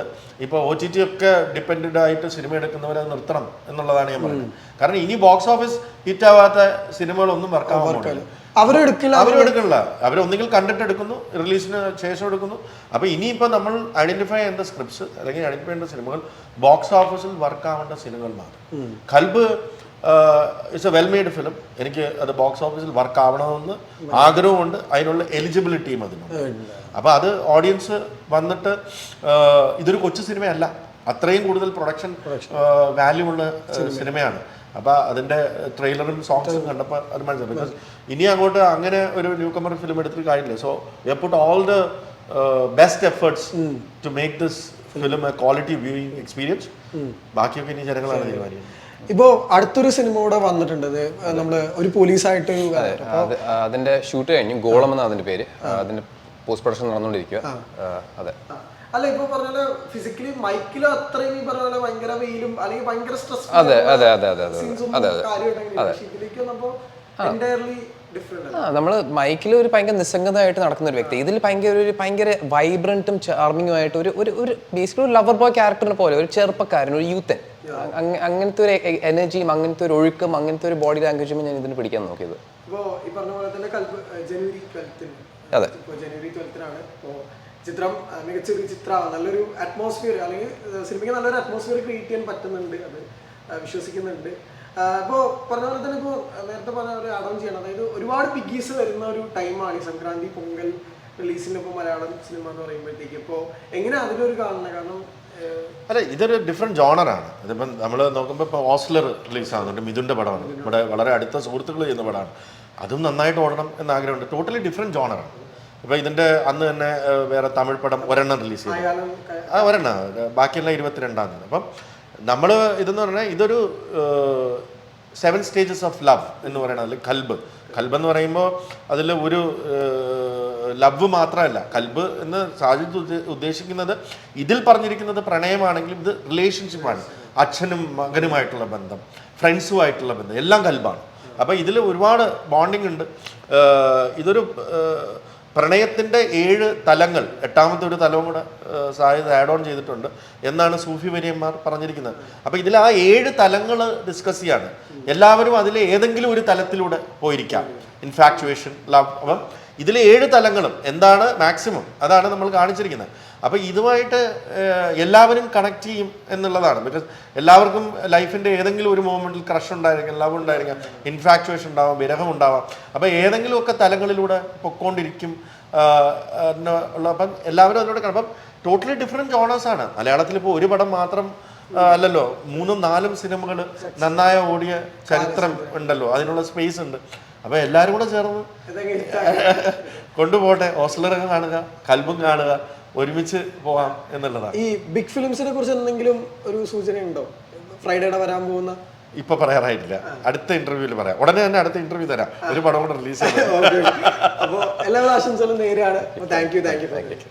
ഇപ്പോൾ ഒ ടി ടി ഒക്കെ ഡിപ്പെൻഡ് ആയിട്ട് സിനിമ എടുക്കുന്നവരെ നിർത്തണം എന്നുള്ളതാണ് ഞാൻ പറയുന്നത്. കാരണം ഇനി ബോക്സ് ഓഫീസ് ഹിറ്റ് ആവാത്ത സിനിമകളൊന്നും വർക്കാൻ പറ്റില്ല അവരെടുക്കില്ല അവരെടുക്കില്ല അവരൊന്നുകിൽ കണ്ടിട്ട് എടുക്കുന്നു റിലീസിന് ശേഷം എടുക്കുന്നു. അപ്പൊ ഇനിയിപ്പോ നമ്മൾ ഐഡന്റിഫൈ ചെയ്യേണ്ട സ്ക്രിപ്റ്റ്സ് അല്ലെങ്കിൽ ഐഡന്റിഫൈ ചെയ്യേണ്ട സിനിമകൾ ബോക്സ് ഓഫീസിൽ വർക്ക് ആവേണ്ട സിനിമകൾ മാത്രം. Qalb it's a well made film എനിക്ക് അത് ബോക്സ് ഓഫീസിൽ വർക്ക് ആവണമെന്ന് ആഗ്രഹമുണ്ട്. അതിനുള്ള എലിജിബിലിറ്റിയും അതിനുണ്ട്. അപ്പൊ അത് ഓഡിയൻസ് വന്നിട്ട് ഇതൊരു കൊച്ചു സിനിമയല്ല. അത്രയും കൂടുതൽ പ്രൊഡക്ഷൻ വാല്യൂ ഉള്ള സിനിമയാണ്. അപ്പൊ അതിന്റെ ട്രെയിലറും സോങ്സും കണ്ടപ്പോൾ അത് മനസ്സിലായി. ബിക്കോസ് ഇനി അങ്ങോട്ട് അങ്ങനെ ഒരു ന്യൂ കമർ ഫിലിം എടുത്തിട്ട് കാര്യമില്ല. So we put all the best efforts to make this film a quality viewing experience ബാക്കിയൊക്കെ ഇനി ജനങ്ങളാണ് തീരുമാനിക്കുന്നത്. ഇപ്പോ അടുത്തൊരു സിനിമ കൂടെ വന്നിട്ടുണ്ട്. അത് നമ്മൾ ഒരു പോലീസായിട്ട് അതിന്റെ ഷൂട്ട് കഴിഞ്ഞു. ഗോളം എന്നാ അതിന്റെ പേര്. അതിന്റെ പോസ്റ്റ് പ്രൊഡക്ഷൻ നടന്നുകൊണ്ടിരിക്കുക അതെ. അല്ല ഇപ്പൊ പറഞ്ഞ ഫിസിക്കലി മൈക്കിൽ അത്രയും ഈ പറഞ്ഞ പോലെ ഭയങ്കര വെയിലും അല്ലെങ്കിൽ ഭയങ്കര സ്ട്രെസ് അതെ അതെ അതെ അതെ അതെ അതെ ഇതിലേക്ക് വന്നപ്പോ എന്റയർലി ഡിഫറെന്റ് ആ. നമ്മൾ മൈക്കിൽ ഒരു ഭയങ്കര നിസ്സംഗതമായിട്ട് നടക്കുന്ന ഒരു വ്യക്തി. ഇതിൽ ഭയങ്കര ഒരു ഭയങ്കര വൈബ്രന്റും ചാർമിങ്ങും ആയിട്ട് ഒരു ഒരു ബേസിക്കലി ഒരു ലവർ ബോയ് ക്യാരക്ടറിനെ പോലെ ഒരു ചെറുപ്പക്കാരൻ ഒരു യൂത്തൻ. അങ്ങനത്തെ ഒരു എനർജിയും അങ്ങനത്തെ ഒരു ഒഴുക്കും അങ്ങനത്തെ ഒരു ബോഡി ലാംഗ്വേജും ഞാൻ ഇതിന് പിടിക്കാൻ നോക്കിയത്. അതെ. ജനുവരി ട്വൽത്തിനാണ് ചിത്രം മികച്ചൊരു ചിത്രമാണ് നല്ലൊരു അറ്റ്മോസ്ഫിയർ അല്ലെങ്കിൽ സിനിമയ്ക്ക് നല്ലൊരു അറ്റ്മോസ്ഫിയർ ക്രിയേറ്റ് ചെയ്യാൻ പറ്റുന്നുണ്ട് അത് വിശ്വസിക്കുന്നുണ്ട്. ഇപ്പോൾ പറഞ്ഞ പോലെ തന്നെ ഇപ്പോൾ നേരത്തെ പറഞ്ഞ ഒരു അഡോൺ ചെയ്യണം. അതായത് ഒരുപാട് പിഗീസ് വരുന്ന ഒരു ടൈമാണ് ഈ സംക്രാന്തി പൊങ്കൽ റിലീസിന്റെ ഇപ്പോൾ മലയാളം സിനിമ എന്ന് പറയുമ്പോഴത്തേക്ക്. ഇപ്പോൾ എങ്ങനെയാണ് അതിലൊരു കാണുന്നത് കാരണം അല്ല ഇതൊരു ഡിഫറെന്റ് ജോണറാണ് ഇതിപ്പം നമ്മൾ നോക്കുമ്പോൾ ഇപ്പോൾ ഓസ്ലർ റിലീസ് ആകുന്നുണ്ട് മിഥുന്റെ പടമാണ്. ഇവിടെ വളരെ അടുത്ത സുഹൃത്തുക്കൾ ചെയ്യുന്ന പടമാണ്. അതും നന്നായിട്ട് ഓടണം എന്ന് ആഗ്രഹമുണ്ട് ടോട്ടലി ഡിഫറെന്റ് ജോണറാണ് ഇപ്പോൾ ഇതിന്റെ അന്ന് തന്നെ വേറെ തമിഴ് പടം ഒരെണ്ണം റിലീസ് ചെയ്തു. ആ ഒരെണ്ണം. ബാക്കിയെല്ലാം ഇരുപത്തിരണ്ടാം തീയതി. അപ്പം നമ്മൾ ഇതെന്ന് പറഞ്ഞാൽ ഇതൊരു സെവൻ സ്റ്റേജസ് ഓഫ് ലവ് എന്ന് പറയുന്നത് അതിൽ കൽബ്. കൽബ് എന്ന് പറയുമ്പോൾ അതിൽ ഒരു ലവ് മാത്രമല്ല കൽബ് എന്ന് സാജിദ് ഉദ്ദേശിക്കുന്നത് ഇതിൽ പറഞ്ഞിരിക്കുന്നത് പ്രണയമാണെങ്കിലും ഇത് റിലേഷൻഷിപ്പാണ് അച്ഛനും മകനുമായിട്ടുള്ള ബന്ധം ഫ്രണ്ട്സുമായിട്ടുള്ള ബന്ധം എല്ലാം കൽബാണ്. അപ്പോൾ ഇതിൽ ഒരുപാട് ബോണ്ടിങ് ഉണ്ട്. ഇതൊരു പ്രണയത്തിന്റെ ഏഴ് തലങ്ങൾ എട്ടാമത്തെ ഒരു തലവും കൂടെ സാഹിത് ആഡ് ഓൺ ചെയ്തിട്ടുണ്ട് എന്നാണ് സൂഫി വര്യന്മാർ പറഞ്ഞിരിക്കുന്നത്. അപ്പോൾ ഇതിൽ ആ ഏഴ് തലങ്ങൾ ഡിസ്കസ് ചെയ്യാണ്. എല്ലാവരും അതിൽ ഏതെങ്കിലും ഒരു തലത്തിലൂടെ പോയിരിക്കാം. ഇൻഫാക്ച്വേഷൻ ലവ് അപ്പം ഇതിലെ ഏഴ് തലങ്ങളും എന്താണ് മാക്സിമം അതാണ് നമ്മൾ കാണിച്ചിരിക്കുന്നത്. അപ്പോൾ ഇതുമായിട്ട് എല്ലാവരും കണക്ട് ചെയ്യും എന്നുള്ളതാണ്. ബിക്കോസ് എല്ലാവർക്കും ലൈഫിന്റെ ഏതെങ്കിലും ഒരു മൊമെന്റിൽ ക്രഷ് ഉണ്ടായിരിക്കാം ലവ് ഉണ്ടായിരിക്കാം ഇൻഫാക്ച്വേഷൻ ഉണ്ടാവാം വിരഹം ഉണ്ടാവാം. അപ്പോൾ ഏതെങ്കിലുമൊക്കെ തലങ്ങളിലൂടെ പൊക്കോണ്ടിരിക്കും ഉള്ള അപ്പം എല്ലാവരും അതിലൂടെ കാണും അപ്പം ടോട്ടലി ഡിഫറെന്റ് ജോണേഴ്സ് ആണ്. മലയാളത്തിൽ ഇപ്പോൾ ഒരു പടം മാത്രം അല്ലല്ലോ മൂന്നും നാലും സിനിമകൾ നന്നായ ഓടിയ ചരിത്രം ഉണ്ടല്ലോ. അതിനുള്ള സ്പേസ് ഉണ്ട്. അപ്പോൾ എല്ലാവരും കൂടെ ചേർന്ന് കൊണ്ടുപോകട്ടെ. ഓസ്ലറും കാണുക കൽബും കാണുക ഒരുമിച്ച് പോവാം എന്നുള്ളതാണ്. ഈ ബിഗ് ഫിലിംസിനെ കുറിച്ച് എന്തെങ്കിലും ഒരു സൂചന ഉണ്ടോ ഫ്രൈഡേടെ വരാൻ പോകുന്ന? ഇപ്പൊ പറയാറായിട്ടില്ല. അടുത്ത ഇന്റർവ്യൂവിൽ പറയാം. ഉടനെ തന്നെ അടുത്ത ഇന്റർവ്യൂ തരാം. ഒരു പടം കൂടെ റിലീസ് ചെയ്യാം അപ്പോൾ എല്ലാവിധ ആശംസകളും നേരെയാണ് thank you thank you. Thank you.